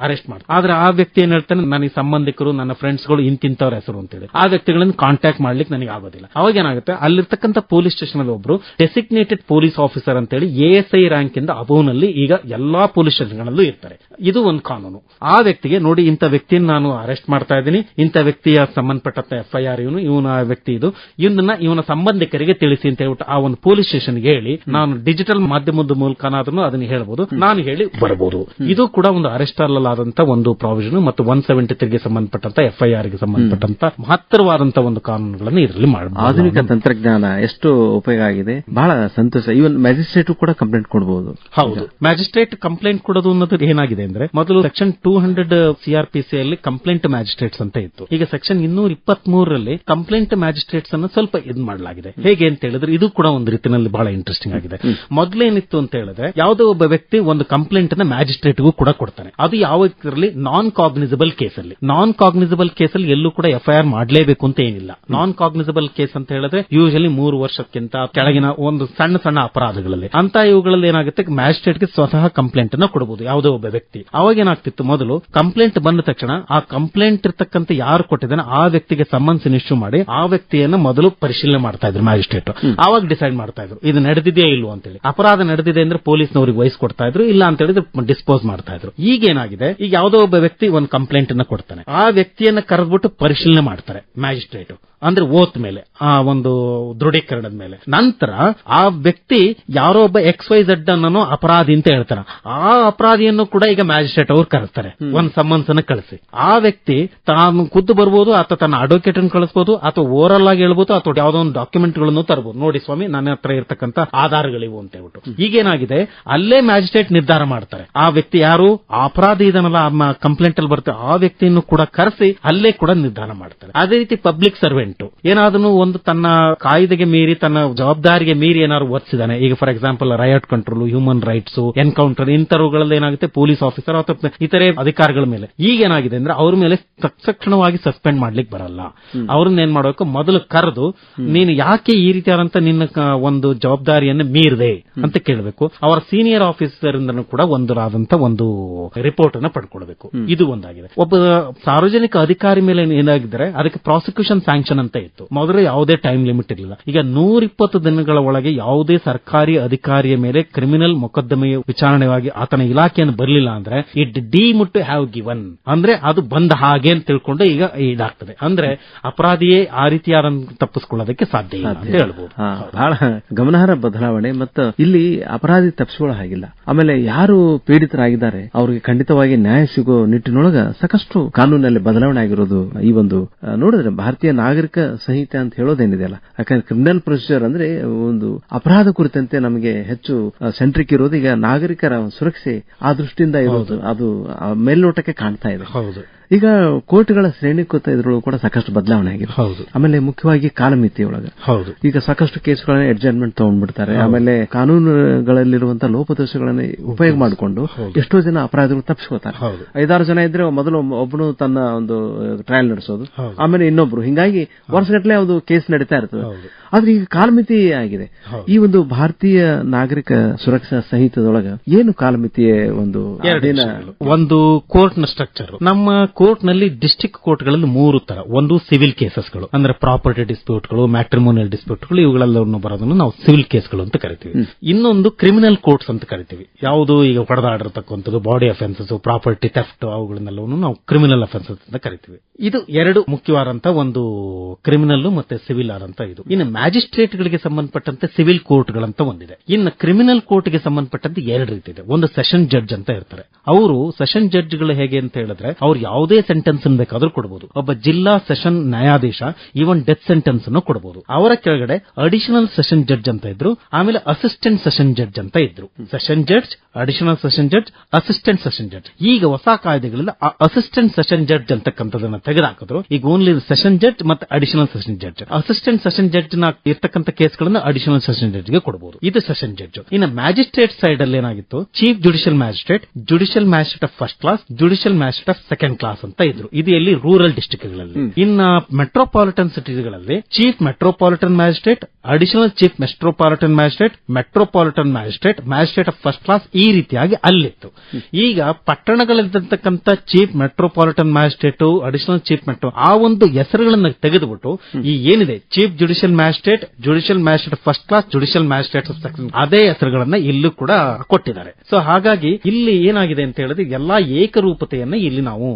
ಅರೆಸ್ಟ್ ಮಾಡ್ತೀನಿ ಆದ್ರೆ ಆ ವ್ಯಕ್ತಿ ಏನ್ ಹೇಳ್ತಾನೆ ನನಗೆ ಸಂಬಂಧಿಕರು ನನ್ನ ಫ್ರೆಂಡ್ಸ್ಗಳು ಇಂತಿಂತವ್ರ ಹೆಸರು ಅಂತ ಹೇಳಿ ಆ ವ್ಯಕ್ತಿಗಳನ್ನು ಕಾಂಟ್ಯಾಕ್ಟ್ ಮಾಡ್ಲಿಕ್ಕೆ ನನಗೆ ಆಗೋದಿಲ್ಲ. ಅವಾಗ ಏನಾಗುತ್ತೆ ಅಲ್ಲಿರ್ತಕ್ಕಂಥ ಪೊಲೀಸ್ ಸ್ಟೇಷನ್ ಅಲ್ಲಿ ಒಬ್ರು ಡೆಸಿಗ್ನೇಟೆಡ್ ಪೊಲೀಸ್ ಆಫೀಸರ್ ಅಂತ ಹೇಳಿ ಎಎಸ್ಐ ರ್ಯಾಂಕ್ ಇಂದ ಅಬೋನಲ್ಲಿ ಈಗ ಎಲ್ಲಾ ಪೊಲೀಸ್ ಸ್ಟೇಷನ್ಗಳಲ್ಲೂ ಇರ್ತಾರೆ. ಇದು ಒಂದು ಕಾನೂನು. ಆ ವ್ಯಕ್ತಿಗೆ ನೋಡಿ ಇಂಥ ವ್ಯಕ್ತಿಯನ್ನು ನಾನು ಅರೆಸ್ಟ್ ಮಾಡ್ತಾ ಇದ್ದೀನಿ ಇಂಥ ವ್ಯಕ್ತಿಯ ಸಂಬಂಧಪಟ್ಟಂತ ಎಫ್ಐಆರ್ ಇವನು ಇವನ ವ್ಯಕ್ತಿ ಇದು ಇವನನ್ನ ಇವನ ಸಂಬಂಧಿಕರಿಗೆ ತಿಳಿಸಿ ಅಂತ ಹೇಳ್ಬಿಟ್ಟು ಆ ಒಂದು ಪೊಲೀಸ್ ಸ್ಟೇಷನ್ಗೆ ಹೇಳಿ ನಾನು ಡಿಜಿಟಲ್ ಮಾಧ್ಯಮದ ಮೂಲಕನಾದ್ರೂ ಅದನ್ನ ಹೇಳ್ಬೋದು ನಾನು ಹೇಳಿ ಬರಬಹುದು. ಇದು ಕೂಡ ಒಂದು ಅರೆಸ್ಟ್ ಅಲ್ಲಲಾದಂತ ಒಂದು ಪ್ರಾವಿಷನ್ ಮತ್ತು ಒನ್ ಸೆವೆಂಟಿ ತ್ರೀಗೆ ಸಂಬಂಧಪಟ್ಟಂತ ಎಫ್ಐಆರ್ಗೆ ಸಂಬಂಧಪಟ್ಟಂತ ಮಹತ್ತರವಾದಂತಹ ಒಂದು ಕಾನೂನುಗಳನ್ನು ಇದರಲ್ಲಿ ಮಾಡಬಹುದು ಆಧುನಿಕ ತಂತ್ರಜ್ಞಾನ ವಿಧಾನ ಎಷ್ಟು ಉಪಯೋಗ ಆಗಿದೆ. ಬಹಳ ಸಂತೋಷ. ಈವನ್ ಮ್ಯಾಜಿಸ್ಟ್ರೇಟ್ ಕೂಡ ಕಂಪ್ಲೇಂಟ್ ಕೊಡಬಹುದು ಹೌದು. ಮ್ಯಾಜಿಸ್ಟ್ರೇಟ್ ಕಂಪ್ಲೇಂಟ್ ಕೊಡೋದು ಅನ್ನೋದು ಏನಾಗಿದೆ ಅಂದ್ರೆ ಮೊದಲು ಸೆಕ್ಷನ್ ಟೂ ಹಂಡ್ರೆಡ್ ಸಿಆರ್ಪಿಸಿ ಅಲ್ಲಿ ಕಂಪ್ಲೇಂಟ್ ಮ್ಯಾಜಿಸ್ಟ್ರೇಟ್ಸ್ ಅಂತ ಇತ್ತು. ಈಗ ಸೆಕ್ಷನ್ ಇನ್ನೂರ ಇಪ್ಪತ್ತ್ ಮೂರರಲ್ಲಿ ಕಂಪ್ಲೇಂಟ್ ಮ್ಯಾಜಿಸ್ಟ್ರೇಟ್ಸ್ ಅನ್ನು ಸ್ವಲ್ಪ ಇದ್ ಮಾಡಲಾಗಿದೆ. ಹೇಗೆ ಅಂತ ಹೇಳಿದ್ರೆ ಇದು ಕೂಡ ಒಂದು ರೀತಿಯಲ್ಲಿ ಬಹಳ ಇಂಟ್ರೆಸ್ಟಿಂಗ್ ಆಗಿದೆ. ಮೊದಲೇನಿತ್ತು ಅಂತ ಹೇಳಿದ್ರೆ ಯಾವುದೋ ಒಬ್ಬ ವ್ಯಕ್ತಿ ಒಂದು ಕಂಪ್ಲೇಂಟ್ ಅನ್ನ ಮ್ಯಾಜಿಸ್ಟ್ರೇಟ್ಗೂ ಕೂಡ ಕೊಡ್ತಾನೆ. ಅದು ಯಾವ ನಾನ್ ಕಾಗ್ನಿಸಬಲ್ ಕೇಸಲ್ಲಿ ನಾನ್ ಕಾಗ್ನಿಸಬಲ್ ಅಲ್ಲಿ ಎಲ್ಲೂ ಕೂಡ ಎಫ್ಐಆರ್ ಮಾಡಲೇಬೇಕು ಅಂತ ಏನಿಲ್ಲ. ನಾನ್ ಕಾಗ್ನಿಸಬಲ್ ಕೇಸ್ ಅಂತ ಹೇಳಿದ್ರೆ ಯೂಶಲಿ ಮೂರು ವರ್ಷಕ್ಕಿಂತ ಕೆಳಗಿನ ಒಂದು ಸಣ್ಣ ಸಣ್ಣ ಅಪರಾಧಗಳಲ್ಲಿ. ಅಂತ ಇವುಗಳಲ್ಲಿ ಏನಾಗುತ್ತೆ? ಮ್ಯಾಜಿಸ್ಟ್ರೇಟ್ಗೆ ಸ್ವತಃ ಕಂಪ್ಲೇಂಟ್ ಅನ್ನ ಕೊಡಬಹುದು ಯಾವುದೋ ಒಬ್ಬ ವ್ಯಕ್ತಿ. ಅವಾಗ ಏನಾಗ್ತಿತ್ತು ಮೊದಲು? ಕಂಪ್ಲೇಂಟ್ ಬಂದ ತಕ್ಷಣ ಆ ಕಂಪ್ಲೇಂಟ್ ಇರತಕ್ಕಂತ ಯಾರು ಕೊಟ್ಟಿದ್ದಾನೆ ಆ ವ್ಯಕ್ತಿಗೆ ಸಮನ್ಸ್ ಇಶ್ಯೂ ಮಾಡಿ ಆ ವ್ಯಕ್ತಿಯನ್ನ ಮೊದಲು ಪರಿಶೀಲನೆ ಮಾಡ್ತಾ ಇದ್ರು ಮ್ಯಾಜಿಸ್ಟ್ರೇಟ್. ಆವಾಗ ಡಿಸೈಡ್ ಮಾಡ್ತಾ ಇದ್ರು. ಇದು ನಡೆದಿದೆಯಾ ಇಲ್ವೋ ಅಂತೇಳಿ. ಅಪರಾಧ ನಡೆದಿದೆ ಅಂದ್ರೆ ಪೊಲೀಸ್ನವರಿಗೆ ವಹಿಸ್ಕೊಡ್ತಾ ಇದ್ರು ಇಲ್ಲ ಅಂತ ಹೇಳಿದ್ರೆ ಡಿಸ್ಪೋಸ್ ಮಾಡ್ತಾ ಇದ್ರು. ಈಗ ಏನಾಗಿದೆ? ಈಗ ಯಾವುದೋ ಒಬ್ಬ ವ್ಯಕ್ತಿ ಒಂದು ಕಂಪ್ಲೇಂಟ್ ಅನ್ನ ಕೊಡ್ತಾನೆ. ಆ ವ್ಯಕ್ತಿಯನ್ನ ಕರೆದ್ಬಿಟ್ಟು ಪರಿಶೀಲನೆ ಮಾಡ್ತಾರೆ ಮ್ಯಾಜಿಸ್ಟ್ರೇಟ್. ಅಂದ್ರೆ ಓತ್ ಮೇಲೆ ಆ ಒಂದು ದೃಢೀಕರಣದ ಮೇಲೆ. ನಂತರ ಆ ವ್ಯಕ್ತಿ ಯಾರೋ ಒಬ್ಬ ಎಕ್ಸ್ ವೈ ಝಡ್ ಅನ್ನೋ ಅಪರಾಧಿ ಅಂತ ಹೇಳ್ತಾರೆ. ಆ ಅಪರಾಧಿಯನ್ನು ಕೂಡ ಈಗ ಮ್ಯಾಜಿಸ್ಟ್ರೇಟ್ ಅವರು ಕರೆಸ್ತಾರೆ. ಒಂದ್ ಸಮನ್ಸ್ ಅನ್ನ ಕಳಿಸಿ. ಆ ವ್ಯಕ್ತಿ ತಾನು ಖುದ್ದು ಬರ್ಬೋದು ಅಥವಾ ತನ್ನ ಅಡ್ವೊಕೇಟ್ ಅನ್ನು ಕಳಿಸಬಹುದು ಅಥವಾ ಓರಲ್ ಆಗಿ ಹೇಳ್ಬೋದು ಅಥವಾ ಯಾವುದೋ ಒಂದು ಡಾಕ್ಯುಮೆಂಟ್ಗಳನ್ನು ತರಬಹುದು ನೋಡಿ ಸ್ವಾಮಿ ನನ್ನ ಹತ್ರ ಇರತಕ್ಕಂತ ಆಧಾರಗಳಿವು ಅಂತ ಹೇಳ್ಬಿಟ್ಟು. ಈಗೇನಾಗಿದೆ? ಅಲ್ಲೇ ಮ್ಯಾಜಿಸ್ಟ್ರೇಟ್ ನಿರ್ಧಾರ ಮಾಡ್ತಾರೆ. ಆ ವ್ಯಕ್ತಿ ಯಾರು? ಅಪರಾಧಿ ಇದನ್ನಲ್ಲ ಕಂಪ್ಲೇಂಟ್ ಅಲ್ಲಿ ಬರುತ್ತೆ. ಆ ವ್ಯಕ್ತಿಯನ್ನು ಕೂಡ ಕರೆಸಿ ಅಲ್ಲೇ ಕೂಡ ನಿರ್ಧಾರ ಮಾಡ್ತಾರೆ. ಅದೇ ರೀತಿ ಪಬ್ಲಿಕ್ ಸರ್ವೆಂಟ್ ಏನಾದ್ರೂ ಒಂದು ತನ್ನ ಕಾಯ್ದೆಗೆ ಮೀರಿ ತನ್ನ ಜವಾಬ್ದಾರಿಗೆ ಮೀರಿ ಏನಾದ್ರು ವರ್ತಿಸಿದಾನೆ ಈಗ for example right control human rights encounter ಇಂಥವುಗಳಲ್ಲಿ ಏನಾಗುತ್ತೆ? ಪೊಲೀಸ್ ಆಫೀಸರ್ ಅಥವಾ ಇತರೆ ಅಧಿಕಾರಿಗಳ ಮೇಲೆ. ಈಗ ಏನಾಗಿದೆ ಅಂದ್ರೆ ಅವ್ರ ಮೇಲೆ ತಕ್ಷಣವಾಗಿ ಸಸ್ಪೆಂಡ್ ಮಾಡ್ಲಿಕ್ಕೆ ಬರಲ್ಲ. ಅವ್ರನ್ನ ಏನ್ ಮಾಡಬೇಕು? ಮೊದಲು ಕರೆದು ನೀನು ಯಾಕೆ ಈ ರೀತಿಯಾದಂತ ನಿನ್ನ ಒಂದು ಜವಾಬ್ದಾರಿಯನ್ನು ಮೀರಿದೆ ಅಂತ ಕೇಳಬೇಕು. ಅವರ ಸೀನಿಯರ್ ಆಫೀಸರ್ ಇಂದನು ಕೂಡ ಒಂದು ಆದಂತ ಒಂದು ರಿಪೋರ್ಟ್ ಅನ್ನ ಪಡ್ಕೊಳ್ಬೇಕು. ಇದು ಒಂದಾಗಿದೆ. ಒಬ್ಬ ಸಾರ್ವಜನಿಕ ಅಧಿಕಾರಿ ಮೇಲೆ ಏನಾಗಿದ್ರೆ ಅದಕ್ಕೆ ಪ್ರಾಸಿಕ್ಯೂಷನ್ ಸ್ಯಾಂಕ್ಷನ್ ಅಂತ ಇತ್ತು. ಮೊದಲು ಯಾವುದೇ ಟೈಮ್ ಲಿಮಿಟ್ ಇರಲಿಲ್ಲ. ಈಗ ನೂರಿಪ್ಪತ್ತು ದಿನಗಳ ಒಳಗೆ ಯಾವುದೇ ಸರ್ಕಾರಿ ಅಧಿಕಾರಿಯ ಮೇಲೆ ಕ್ರಿಮಿನಲ್ ಮೊಕದ್ದಮೆಯ ವಿಚಾರಣೆಯಾಗಿ ಆತನ ಇಲಾಖೆಯನ್ನು ಬರಲಿಲ್ಲ ಅಂದ್ರೆ it d to have given ಅಂದ್ರೆ ಅದು ಬಂದ ಹಾಗೆ ಅಂತ ತಿಳ್ಕೊಂಡು ಈಗ ಇದಾಗ್ತದೆ. ಅಂದ್ರೆ ಅಪರಾಧಿಯೇ ಆ ರೀತಿಯಾದ ತಪ್ಪಿಸ್ಕೊಳ್ಳೋದಕ್ಕೆ ಸಾಧ್ಯ ಇಲ್ಲ ಅಂತ ಹೇಳ್ಬೋದು. ಬಹಳ ಗಮನಾರ್ಹ ಬದಲಾವಣೆ ಮತ್ತು ಇಲ್ಲಿ ಅಪರಾಧಿ ತಪ್ಪಿಸಿಕೊಳ್ಳ ಹಾಗಿಲ್ಲ. ಆಮೇಲೆ ಯಾರು ಪೀಡಿತರಾಗಿದ್ದಾರೆ ಅವ್ರಿಗೆ ಖಂಡಿತವಾಗಿ ನ್ಯಾಯ ಸಿಗೋ ನಿಟ್ಟಿನೊಳಗ ಸಾಕಷ್ಟು ಕಾನೂನಲ್ಲಿ ಬದಲಾವಣೆ ಆಗಿರೋದು ಈ ಒಂದು ನೋಡಿದ್ರೆ ಭಾರತೀಯ ನಾಗರಿಕ ಸಂಹಿತೆ ಅಂತ ಹೇಳೋದೇನಿದೆಯಲ್ಲ? ಯಾಕಂದ್ರೆ ಕ್ರಿಮಿನಲ್ ಪ್ರೊಸೀಜರ್ ಅಂದ್ರೆ ಒಂದು ಅಪರಾಧ ಕುರಿತಂತೆ ನಮಗೆ ಹೆಚ್ಚು ಸೆಂಟ್ರಿಕ್ ಇರೋದು ಈಗ ನಾಗರಿಕರ ಸುರಕ್ಷೆ ಆ ದೃಷ್ಟಿಯಿಂದ ಇರೋದು. ಅದು ಮೇಲ್ನೋಟಕ್ಕೆ ಕಾಣ್ತಾ ಇದೆ. ಹೌದು. ಈಗ ಕೋರ್ಟ್ಗಳ ಶ್ರೇಣೀಕೃತ ಇದ್ರೊಳಗೂ ಕೂಡ ಸಾಕಷ್ಟು ಬದಲಾವಣೆ ಆಗಿದೆ. ಹೌದು. ಆಮೇಲೆ ಮುಖ್ಯವಾಗಿ ಕಾಲಮಿತಿಯೊಳಗೆ. ಹೌದು. ಈಗ ಸಾಕಷ್ಟು ಕೇಸ್ಗಳನ್ನ ಅಡ್ಜಸ್ಟ್ಮೆಂಟ್ ತಗೊಂಡ್ಬಿಡ್ತಾರೆ. ಆಮೇಲೆ ಕಾನೂನುಗಳಲ್ಲಿರುವಂತಹ ಲೋಪದೋಷಗಳನ್ನ ಉಪಯೋಗ ಮಾಡಿಕೊಂಡು ಎಷ್ಟೋ ಜನ ಅಪರಾಧಗಳು ತಪ್ಪಿಸ್ಕೋತಾರೆ. ಐದಾರು ಜನ ಇದ್ರೆ ಮೊದಲು ಒಬ್ಬ- ಒಬ್ಬನು ತನ್ನ ಒಂದು ಟ್ರಯಲ್ ನಡೆಸೋದು. ಆಮೇಲೆ ಇನ್ನೊಬ್ರು. ಹಿಂಗಾಗಿ ವರ್ಷಗಟ್ಟಲೆ ಒಂದು ಕೇಸ್ ನಡೀತಾ ಇರ್ತದೆ. ಆದ್ರೆ ಈಗ ಕಾಲಮಿತಿ ಆಗಿದೆ. ಈ ಒಂದು ಭಾರತೀಯ ನಾಗರಿಕ ಸುರಕ್ಷಾ ಸಂಹಿತದೊಳಗೆ ಏನು ಕಾಲಮಿತಿಯ ಒಂದು ಒಂದು ಕೋರ್ಟ್ನ ಸ್ಟ್ರಕ್ಚರ್ ನಮ್ಮ ಕೋರ್ಟ್ನಲ್ಲಿ ಡಿಸ್ಟಿಕ್ ಕೋರ್ಟ್ಗಳಲ್ಲಿ ಮೂರು ತರ. ಒಂದು ಸಿವಿಲ್ ಕೇಸಸ್ಗಳು ಅಂದ್ರೆ ಪ್ರಾಪರ್ಟಿ ಡಿಸ್ಪ್ಯೂಟ್ಗಳು ಮ್ಯಾಟ್ರಿಮೋನಿಯಲ್ ಡಿಸ್ಪ್ಯೂಟ್ಗಳು ಇವುಗಳೆಲ್ಲವನ್ನು ಬರೋದನ್ನು ನಾವು ಸಿವಿಲ್ ಕೇಸ್ಗಳು ಅಂತ ಕರಿತೀವಿ. ಇನ್ನೊಂದು ಕ್ರಿಮಿನಲ್ ಕೋರ್ಟ್ಸ್ ಅಂತ ಕರಿತೀವಿ. ಯಾವುದು ಈಗ ಹೊಡೆದಾಡಿರ್ತಕ್ಕಂಥದ್ದು ಬಾಡಿ ಅಫೆನ್ಸಸ್ ಪ್ರಾಪರ್ಟಿ ಥೆಫ್ಟ್ ಅವುಗಳನ್ನೆಲ್ಲವನ್ನು ನಾವು ಕ್ರಿಮಿನಲ್ ಅಫೆನ್ಸಸ್ ಅಂತ ಕರಿತೀವಿ. ಇದು ಎರಡು ಮುಖ್ಯವಾದಂತಹ ಒಂದು ಕ್ರಿಮಿನಲ್ ಮತ್ತೆ ಸಿವಿಲ್ ಆದಂತ ಇದು. ಇನ್ನು ಮ್ಯಾಜಿಸ್ಟ್ರೇಟ್ ಗಳಿಗೆ ಸಂಬಂಧಪಟ್ಟಂತೆ ಸಿವಿಲ್ ಕೋರ್ಟ್ ಗಳಂತ ಒಂದಿದೆ. ಇನ್ನು ಕ್ರಿಮಿನಲ್ ಕೋರ್ಟ್ಗೆ ಸಂಬಂಧಪಟ್ಟಂತೆ ಎರಡು ರೀತಿ ಇದೆ ಒಂದು ಸೆಷನ್ ಜಡ್ಜ್ ಅಂತ ಇರ್ತಾರೆ. ಅವರು ಸೆಷನ್ ಜಡ್ಜ್ಗಳು ಹೇಗೆ ಅಂತ ಹೇಳಿದ್ರೆ ಅವ್ರು ಯಾವುದೇ ಸೆಂಟೆನ್ಸ್ ಬೇಕಾದ್ರೂ ಕೊಡಬಹುದು ಒಬ್ಬ ಜಿಲ್ಲಾ ಸೆಷನ್ ನ್ಯಾಯಾಧೀಶ ಈವನ್ ಡೆತ್ ಸೆಂಟೆನ್ಸ್ ಅನ್ನು ಕೊಡಬಹುದು ಅವರ ಕೆಳಗಡೆ ಅಡಿಷನಲ್ ಸೆಷನ್ ಜಡ್ಜ್ ಅಂತ ಇದ್ರು ಆಮೇಲೆ ಅಸಿಸ್ಟೆಂಟ್ ಸೆಷನ್ ಜಡ್ಜ್ ಅಂತ ಇದ್ರು. Session judge additional session judge assistant session judge ಈಗ ಹೊಸ ಕಾಯ್ದೆಗಳಲ್ಲಿ ಅಸಿಸ್ಟೆಂಟ್ ಸೆಷನ್ ಜಡ್ಜ್ ಅಂತಕ್ಕಂಥದನ್ನ ತೆಗೆದುಹಾಕಿದ್ರು ಈಗ ಓನ್ಲಿ ಸೆಷನ್ ಜಡ್ಜ್ ಮತ್ತೆ additional session judge assistant session ಜಡ್ಜ್ನ ಇರ್ತಕ್ಕಂಥ ಕೇಸ್ಗಳನ್ನ ಅಡಿಷನಲ್ ಸೆಷನ್ ಜಡ್ಜ್ಗೆ ಕೊಡಬಹುದು ಇದು ಸೆಷನ್ ಜಡ್ಜ್ ಇನ್ನು ಮ್ಯಾಜಿಸ್ಟ್ರೇಟ್ ಸೈಡ್ ಅಲ್ಲಿ ಏನಾಗಿತ್ತು chief judicial magistrate judicial magistrate of first class judicial magistrate of second class ಅಂತ ಇದ್ರು. ಇದು ಎಲ್ಲಿ? ರೂರಲ್ ಡಿಸ್ಟಿಕ್ಗಳಲ್ಲಿ ಇನ್ನ ಮೆಟ್ರೋಪಾಲಿಟನ್ ಸಿಟಿಗಳಲ್ಲಿ chief metropolitan magistrate additional chief metropolitan magistrate metropolitan magistrate magistrate of first class ಈ ರೀತಿಯಾಗಿ ಅಲ್ಲಿತ್ತು. ಈಗ ಪಟ್ಟಣಗಳಲ್ಲಿರ್ತಕ್ಕಂಥ chief metropolitan magistrate additional chief metro ಆ ಒಂದು ಹೆಸರುಗಳನ್ನ ತೆಗೆದುಬಿಟ್ಟು ಈ ಏನಿದೆ? Chief judicial magistrate judicial magistrate first class judicial magistrate ಅದೇ ಹೆಸರುಗಳನ್ನ ಇಲ್ಲೂ ಕೂಡ ಕೊಟ್ಟಿದ್ದಾರೆ. ಸೊ ಹಾಗಾಗಿ ಇಲ್ಲಿ ಏನಾಗಿದೆ ಅಂತ ಹೇಳಿದ್ರೆ ಎಲ್ಲಾ ಏಕರೂಪತೆಯನ್ನ ಇಲ್ಲಿ ನಾವು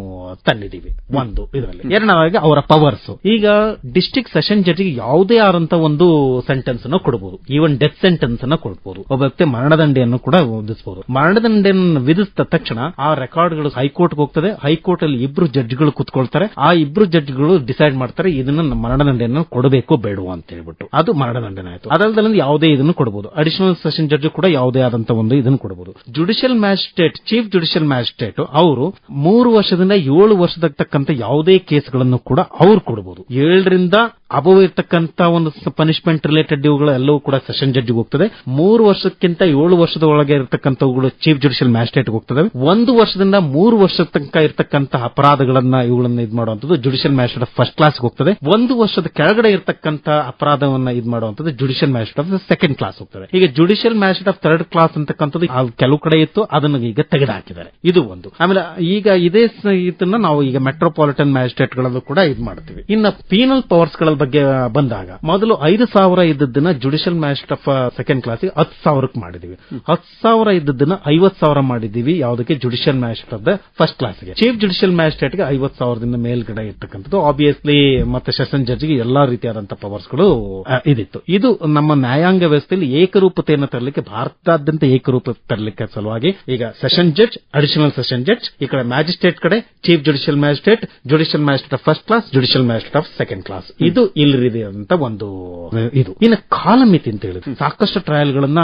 ತಂದಿದ್ದೀವಿ ಒಂದು ಇದರಲ್ಲಿ. ಎರಡನೇದಾಗಿ ಅವರ ಪವರ್ಸ್ ಈಗ ಡಿಸ್ಟಿಕ್ ಸೆಷನ್ ಜಡ್ಜ್ಗೆ ಯಾವುದೇ ಆದಂತ ಒಂದು ಸೆಂಟೆನ್ಸ್ ಅನ್ನು ಕೊಡಬಹುದು ಈವನ್ ಡೆತ್ ಸೆಂಟೆನ್ಸ್ ಅನ್ನು ಕೊಡಬಹುದು ಒಬ್ಬ ವ್ಯಕ್ತಿ ಮರಣದಂಡೆಯನ್ನು ಕೂಡ ವಿಧಿಸಬಹುದು ಮರಣದಂಡೆಯನ್ನು ವಿಧಿಸಿದ ತಕ್ಷಣ ಆ ರೆಕಾರ್ಡ್ಗಳು ಹೈಕೋರ್ಟ್ಗೆ ಹೋಗ್ತದೆ. ಹೈಕೋರ್ಟ್ ಅಲ್ಲಿ ಇಬ್ರು ಜಡ್ಜ್ಗಳು ಕುತ್ಕೊಳ್ತಾರೆ. ಆ ಇಬ್ರು ಜಡ್ಜ್ಗಳು ಡಿಸೈಡ್ ಮಾಡ್ತಾರೆ ಇದನ್ನ ಮರಣದಂಡೆಯನ್ನು ಕೊಡಬೇಕು ಬೇಡುವ ಅಂತ ಹೇಳ್ಬಿಟ್ಟು. ಅದು ಮರಣದಂಡನೆ ಆಯ್ತು. ಅದಲ್ಲದೆ ಯಾವುದೇ ಇದನ್ನು ಕೊಡಬಹುದು ಅಡಿಷನಲ್ ಸೆಷನ್ ಜಡ್ಜ್ ಕೂಡ ಯಾವುದೇ ಆದಂತಹ ಒಂದು ಇದನ್ನು ಕೊಡಬಹುದು judicial magistrate chief judicial magistrate ಅವರು ಮೂರು ವರ್ಷದಿಂದ ಏಳು ವರ್ಷದಕ್ಕಂತ ಯಾವುದೇ ಕೇಸ್ಗಳನ್ನು ಕೂಡ ಅವ್ರು ಕೊಡಬಹುದು ಏಳರಿಂದ ಅಬವ್ ಇರ್ತಕ್ಕಂತ ಒಂದು ಪನಿಷ್ಮೆಂಟ್ ರಿಲೇಟೆಡ್ ಇವುಗಳು ಎಲ್ಲವೂ ಕೂಡ ಸೆಷನ್ ಜಡ್ಜ್ ಹೋಗ್ತದೆ. ಮೂರು ವರ್ಷಕ್ಕಿಂತ ಏಳು ವರ್ಷದ ಒಳಗೆ ಇರತಕ್ಕಂಥವುಗಳು ಚೀಫ್ ಜುಡಿಷಿಯಲ್ ಮ್ಯಾಜಿಸ್ಟ್ರೇಟ್ ಹೋಗ್ತದೆ. ಒಂದು ವರ್ಷದಿಂದ ಮೂರು ವರ್ಷದ ತನಕ ಇರತಕ್ಕಂತ ಅಪರಾಧಗಳನ್ನ ಇವುಗಳನ್ನ ಇದು ಮಾಡುವಂತದ್ದು ಜುಡಿಷಿಯಲ್ ಮ್ಯಾಜಿಸ್ಟ್ರೇಟ್ ಫಸ್ಟ್ ಕ್ಲಾಸ್ ಹೋಗ್ತದೆ. ಒಂದು ವರ್ಷದ ಕೆಳಗಡೆ ಇರತಕ್ಕಂತ ಅಪರಾಧವನ್ನ ಇದು ಮಾಡುವಂತದ್ದು judicial magistrate of second class ಹೋಗ್ತದೆ. ಈಗ judicial magistrate of third class ಅಂತಕ್ಕಂಥದ್ದು ಕೆಲವು ಕಡೆ ಇತ್ತು, ಅದನ್ನು ಈಗ ತೆಗೆದುಹಾಕಿದ್ದಾರೆ ಇದು ಒಂದು. ಆಮೇಲೆ ಈಗ ಇದೇ ಇದನ್ನ ನಾವು ಈಗ ಮೆಟ್ರೋಪಾಲಿಟನ್ ಮ್ಯಾಜಿಸ್ಟ್ರೇಟ್ ಗಳಲ್ಲೂ ಕೂಡ ಇದು ಮಾಡ್ತೀವಿ. ಇನ್ನು ಪೀನಲ್ ಪವರ್ಸ್ ಗಳ ಬಗ್ಗೆ ಬಂದಾಗ ಮೊದಲು ಐದು ಸಾವಿರ ಇದ್ದದ್ದನ್ನ judicial magistrate of second class ಹತ್ತು ಸಾವಿರಕ್ಕೆ ಮಾಡಿದೀವಿ. ಹತ್ತು ಸಾವಿರ ಇದ್ದದ್ದನ್ನ ಐವತ್ ಸಾವಿರ ಮಾಡಿದೀವಿ ಯಾವುದಕ್ಕೆ? ಜುಡಿಷಿಯಲ್ ಮ್ಯಾಜಿಸ್ಟ್ರೇಟ್ ಆಫ್ ದ ಫಸ್ಟ್ ಕ್ಲಾಸ್ಗೆ ಚೀಫ್ ಜುಡಿಷಿಯಲ್ ಮ್ಯಾಜಿಸ್ಟ್ರೇಟ್ಗೆ ಐವತ್ ಸಾವಿರದಿಂದ ಮೇಲ್ಗಡೆ ಇರ್ತಕ್ಕಂಥದ್ದು. ಆಬ್ವಿಯಸ್ಲಿ ಮತ್ತೆ ಸೆಷನ್ ಜಡ್ಜ್ಗೆ ಎಲ್ಲಾ ರೀತಿಯಾದಂತಹ ಪವರ್ಸ್ಗಳು ಇದಿತ್ತು. ಇದು ನಮ್ಮ ನ್ಯಾಯಾಂಗ ವ್ಯವಸ್ಥೆಯಲ್ಲಿ ಏಕರೂಪತೆಯನ್ನು ತರಲಿಕ್ಕೆ ಭಾರತದಾದ್ಯಂತ ಏಕರೂಪ ತರಲಿಕ್ಕೆ ಸಲುವಾಗಿ ಈಗ session judge additional session judge ಈ ಕಡೆ ಮ್ಯಾಜಿಸ್ಟ್ರೇಟ್ ಕಡೆ chief judicial magistrate judicial magistrate of first class judicial magistrate of second class. ಇದು ಇಲ್ಲಿದೆ ಅಂತ ಒಂದು ಇದು. ಇನ್ನು ಕಾಲಮಿತಿ ಅಂತ ಹೇಳಿದ್ರೆ ಸಾಕಷ್ಟು ಟ್ರಯಲ್ ಗಳನ್ನ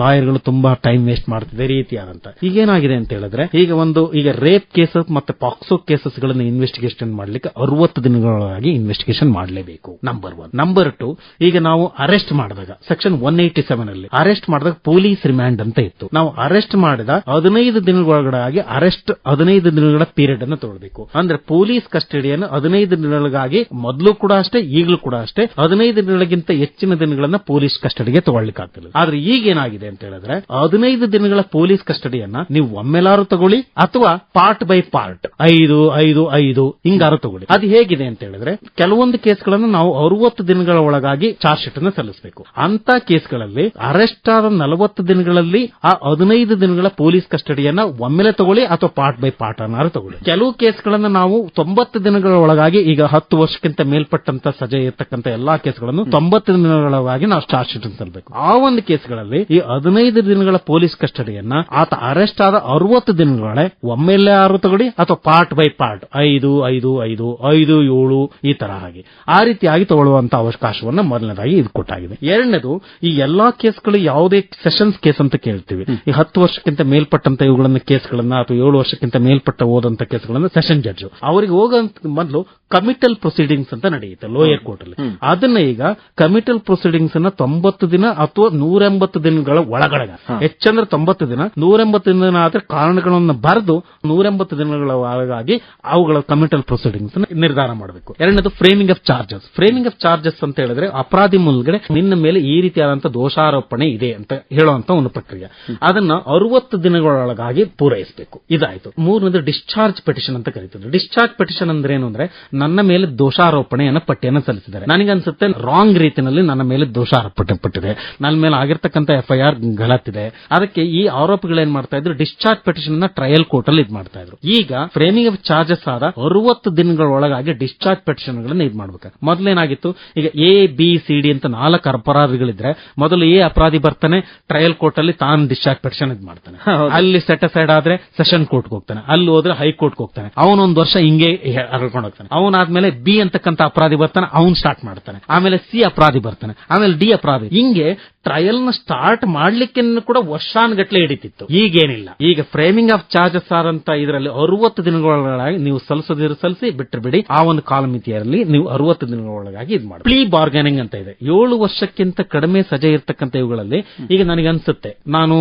ಲಾಯರ್ಗಳು ತುಂಬಾ ಟೈಮ್ ವೇಸ್ಟ್ ಮಾಡ್ತಿದೆ ರೀತಿಯಾದಂತ. ಈಗೇನಾಗಿದೆ ಅಂತ ಹೇಳಿದ್ರೆ ಈಗ ಒಂದು ಈಗ ರೇಪ್ ಕೇಸಸ್ ಮತ್ತೆ ಪಾಕ್ಸೋ ಕೇಸಸ್ ಗಳನ್ನ ಇನ್ವೆಸ್ಟಿಗೇಷನ್ ಮಾಡ್ಲಿಕ್ಕೆ ಅರವತ್ತು ದಿನಗಳಾಗಿ ಇನ್ವೆಸ್ಟಿಗೇಷನ್ ಮಾಡಲೇಬೇಕು. ನಂಬರ್ ಒನ್ ನಂಬರ್ ಟು ಈಗ ನಾವು ಅರೆಸ್ಟ್ ಮಾಡಿದಾಗ ಸೆಕ್ಷನ್ ಒನ್ ಏಟಿ ಸೆವೆನ್ ಅಲ್ಲಿ ಅರೆಸ್ಟ್ ಮಾಡಿದಾಗ ಪೊಲೀಸ್ ರಿಮ್ಯಾಂಡ್ ಅಂತ ಇತ್ತು. ನಾವು ಅರೆಸ್ಟ್ ಮಾಡಿದ ಹದಿನೈದು ದಿನಗಳೊಳಗಾಗಿ ಅರೆಸ್ಟ್ ಹದಿನೈದು ದಿನಗಳ ಪೀರಿಯಡ್ ಅನ್ನು ತಗೊಳ್ಬೇಕು ಅಂದ್ರೆ ಪೊಲೀಸ್ ಕಸ್ಟಡಿಯನ್ನು ಹದಿನೈದು ದಿನಗಳಿಗಾಗಿ ಮೊದಲು ಕೂಡ ಅಷ್ಟೇ ಈಗಲೂ ಕೂಡ ಅಷ್ಟೇ, ಹದಿನೈದು ದಿನಗಳಿಗಿಂತ ಹೆಚ್ಚಿನ ದಿನಗಳನ್ನ ಪೊಲೀಸ್ ಕಸ್ಟಡಿಗೆ ತಗೊಳ್ಳಿಕ್ಕಾಗ್ತಿಲ್ಲ ಆದ್ರೆ ಈಗ ಏನಾಗಿದೆ ಅಂತ ಹೇಳಿದ್ರೆ, ಹದಿನೈದು ದಿನಗಳ ಪೊಲೀಸ್ ಕಸ್ಟಡಿಯನ್ನ ನೀವು ಒಮ್ಮೆಲಾರು ತಗೊಳ್ಳಿ, ಅಥವಾ ಪಾರ್ಟ್ ಬೈ ಪಾರ್ಟ್ ಐದು ಐದು ಐದು ಹಿಂಗಾರು ತಗೊಳ್ಳಿ. ಅದು ಹೇಗಿದೆ ಅಂತ ಹೇಳಿದ್ರೆ, ಕೆಲವೊಂದು ಕೇಸ್ಗಳನ್ನು ನಾವು ಅರವತ್ತು ದಿನಗಳ ಒಳಗಾಗಿ ಚಾರ್ಜ್ ಶೀಟ್ ಅನ್ನು ಸಲ್ಲಿಸಬೇಕು. ಅಂತ ಕೇಸ್ಗಳಲ್ಲಿ ಅರೆಸ್ಟ್ ಆದ ನಲವತ್ತು ದಿನಗಳಲ್ಲಿ ಆ ಹದಿನೈದು ದಿನಗಳ ಪೊಲೀಸ್ ಕಸ್ಟಡಿಯನ್ನ ಒಮ್ಮೆಲೆ ತಗೊಳ್ಳಿ, ಅಥವಾ ಪಾರ್ಟ್ ಬೈ ಪಾರ್ಟ್ ಅನ್ನಾರು ತಗೊಳ್ಳಿ. ಕೆಲವು ಕೇಸ್ಗಳನ್ನ ನಾವು ತೊಂಬತ್ತು ದಿನಗಳ ಒಳಗಾಗಿ ಈಗ ಹತ್ತು ವರ್ಷಕ್ಕಿಂತ ಮೇಲ್ಪಟ್ಟಂತ ಇರ್ತಕ್ಕಂಥ ಎಲ್ಲಾ ಕೇಸ್ಗಳನ್ನು ತೊಂಬತ್ತು ದಿನಗಳವಾಗಿ ನಾವು ಚಾರ್ಜ್ ಶೀಟ್ ಅಂತ ಹೇಳಬೇಕು. ಆ ಒಂದು ಕೇಸ್ಗಳಲ್ಲಿ ಈ ಹದಿನೈದು ದಿನಗಳ ಪೊಲೀಸ್ ಕಸ್ಟಡಿಯನ್ನ ಆತ ಅರೆಸ್ಟ್ ಆದ ಅರವತ್ತು ದಿನಗಳೇ ಒಮ್ಮೆಲೆ ಆರು ತಗೊಳ್ಳಿ ಅಥವಾ ಪಾರ್ಟ್ ಬೈ ಪಾರ್ಟ್ ಐದು ಐದು ಐದು ಐದು ಏಳು ಈ ತರ ಹಾಗೆ. ಆ ರೀತಿಯಾಗಿ ತಗೊಳ್ಳುವಂತ ಅವಕಾಶವನ್ನ ಮೊದಲನೇದಾಗಿ ಇದು ಕೊಟ್ಟಾಗಿದೆ. ಎರಡನೇದು ಈ ಎಲ್ಲಾ ಕೇಸ್ಗಳು ಯಾವುದೇ ಸೆಷನ್ಸ್ ಕೇಸ್ ಅಂತ ಕೇಳ್ತೀವಿ. ಈ ಹತ್ತು ವರ್ಷಕ್ಕಿಂತ ಮೇಲ್ಪಟ್ಟಂತ ಇವುಗಳನ್ನ ಕೇಸ್ಗಳನ್ನ ಅಥವಾ ಏಳು ವರ್ಷಕ್ಕಿಂತ ಮೇಲ್ಪಟ್ಟ ಹೋದಂತ ಕೇಸ್ಗಳನ್ನ ಸೆಷನ್ ಜಡ್ಜ್. ಅವರಿಗೆ ಹೋಗ ಮೊದಲು ಕಮಿಟಲ್ ಪ್ರೊಸೀಡಿಂಗ್ಸ್ ಅಂತ ನಡೆಯುತ್ತೆ ಲೋಯರ್ ಕೋರ್ಟ್ ಅಲ್ಲಿ. ಅದನ್ನ ಈಗ ಕಮಿಟಲ್ ಪ್ರೊಸೀಡಿಂಗ್ಸ್ ಅನ್ನ ತೊಂಬತ್ತು ದಿನ ಅಥವಾ ನೂರೆಂಬತ್ತು ದಿನಗಳ ಒಳಗಡೆ ಹೆಚ್ಚಂದ್ರೆ ತೊಂಬತ್ತು ದಿನ ನೂರೆಂಬತ್ತು ದಿನ ಆದ್ರೆ ಕಾರಣಗಳನ್ನು ಬರೆದು ನೂರೆಂಬತ್ತು ದಿನಗಳ ಒಳಗಾಗಿ ಅವುಗಳ ಕಮಿಟಲ್ ಪ್ರೊಸೀಡಿಂಗ್ಸ್ ನಿರ್ಧಾರ ಮಾಡಬೇಕು. ಎರಡನೇದು framing of charges framing of charges ಅಂತ ಹೇಳಿದ್ರೆ ಅಪರಾಧಿ ಮುಲ್ಗಡೆ ನಿನ್ನ ಮೇಲೆ ಈ ರೀತಿಯಾದಂತಹ ದೋಷಾರೋಪಣೆ ಇದೆ ಅಂತ ಹೇಳುವಂತ ಒಂದು ಪ್ರಕ್ರಿಯೆ. ಅದನ್ನ ಅರವತ್ತು ದಿನಗಳೊಳಗಾಗಿ ಪೂರೈಸಬೇಕು. ಇದಾಯ್ತು. ಮೂರನೇದು ಡಿಸ್ಚಾರ್ಜ್ ಪೆಟಿಷನ್ ಅಂತ ಕರೀತಾರೆ ಡಿಸ್ಚಾರ್ಜ್ ಪೆಟಿಷನ್ ಅಂದ್ರೆ ಏನು ಅಂದ್ರೆ ನನ್ನ ಮೇಲೆ ದೋಷಾರೋಪಣೆಯನ್ನು ಪಟ್ಟಿಯನ್ನು ಸಲ್ಲಿಸಿದ್ದಾರೆ. ನನಗನ್ಸುತ್ತೆ ರಾಂಗ್ ರೀತಿಯಲ್ಲಿ ನನ್ನ ಮೇಲೆ ದೋಷಾರೋಪಣೆ ಪಟ್ಟಿದೆ. ನನ್ನ ಮೇಲೆ ಆಗಿರ್ತಕ್ಕಂಥ ಎಫ್ಐಆರ್ ಗಲತ್ತಿದೆ ಅದಕ್ಕೆ ಈ ಆರೋಪಿಗಳೇನ್ ಮಾಡ್ತಾ ಇದ್ರು? ಡಿಸ್ಚಾರ್ಜ್ ಪೆಟಿಷನ್ನ ಟ್ರಯಲ್ ಕೋರ್ಟ್ ಅಲ್ಲಿ ಇದು ಮಾಡ್ತಾ ಇದ್ರು. ಈಗ ಫ್ರೇಮಿಂಗ್ ಆಫ್ ಚಾರ್ಜಸ್ ಆದ ಅರವತ್ತು ದಿನಗಳೊಳಗಾಗಿ ಡಿಸ್ಚಾರ್ಜ್ ಪಿಟಿಷನ್ ಗಳನ್ನ ಇದು ಮಾಡ್ಬೇಕು. ಮೊದಲೇನಾಗಿತ್ತು ಈಗ ಎ ಬಿ ಸಿ ಡಿ ಅಂತ ನಾಲ್ಕು ಅಪರಾಧಿಗಳಿದ್ರೆ ಮೊದಲು ಎ ಅಪರಾಧಿ ಬರ್ತಾನೆ ಟ್ರಯಲ್ ಕೋರ್ಟ್ ಅಲ್ಲಿ ತಾನು ಡಿಸ್ಚಾರ್ಜ್ ಪಿಟಿಷನ್ ಇದು ಮಾಡ್ತಾನೆ. ಅಲ್ಲಿ ಸೆಟ್ ಅಸೈಡ್ ಆದ್ರೆ ಸೆಷನ್ ಕೋರ್ಟ್ ಹೋಗ್ತಾನೆ. ಅಲ್ಲಿ ಹೋದ್ರೆ ಹೈಕೋರ್ಟ್ ಹೋಗ್ತಾನೆ. ಅವನೊಂದು ವರ್ಷ ಹಿಂಗೆ ಹರ್ಕೊಂಡು ಹೋಗ್ತಾನೆ. ಅವನಾದ್ಮೇಲೆ ಬಿ ಅಂತಕ್ಕಂಥ ಅಪರಾಧಿ ಬರ್ತಾನೆ, ಅವನ್ ಸ್ಟಾರ್ಟ್ ಮಾಡ್ತಾನೆ. ಆಮೇಲೆ ಸಿ ಅಪರಾಧಿ ಬರ್ತಾನೆ, ಆಮೇಲೆ ಡಿ ಅಪರಾಧಿ. ಹಿಂಗೆ ಟ್ರಯಲ್ನ ಸ್ಟಾರ್ಟ್ ಮಾಡ್ಲಿಕ್ಕೆ ಕೂಡ ವರ್ಷಾನ್ಗಟ್ಲೆ ಹಿಡಿತಿತ್ತು. ಈಗೇನಿಲ್ಲ. ಈಗ ಫ್ರೇಮಿಂಗ್ ಆಫ್ ಚಾರ್ಜಸ್ ಅಂತ ಇದರಲ್ಲಿ ಅರವತ್ತು ದಿನಗಳೊಳಗಾಗಿ ನೀವು ಸಲ್ಲಿಸದಿರು ಸಲ್ಲಿಸಿ ಬಿಟ್ಟರೆ ಬಿಡಿ ಆ ಒಂದು ಕಾಲಮಿತಿಯಲ್ಲಿ ನೀವು ಅರವತ್ತು ದಿನಗಳೊಳಗಾಗಿ ಇದು ಮಾಡಿ ಪ್ಲೀ ಬಾರ್ಗನಿಂಗ್ ಅಂತ ಇದೆ. ಏಳು ವರ್ಷಕ್ಕಿಂತ ಕಡಿಮೆ ಸಜೆ ಇರ್ತಕ್ಕಂಥ ಇವುಗಳಲ್ಲಿ ಈಗ ನನಗೆ ಅನ್ಸುತ್ತೆ. ನಾನು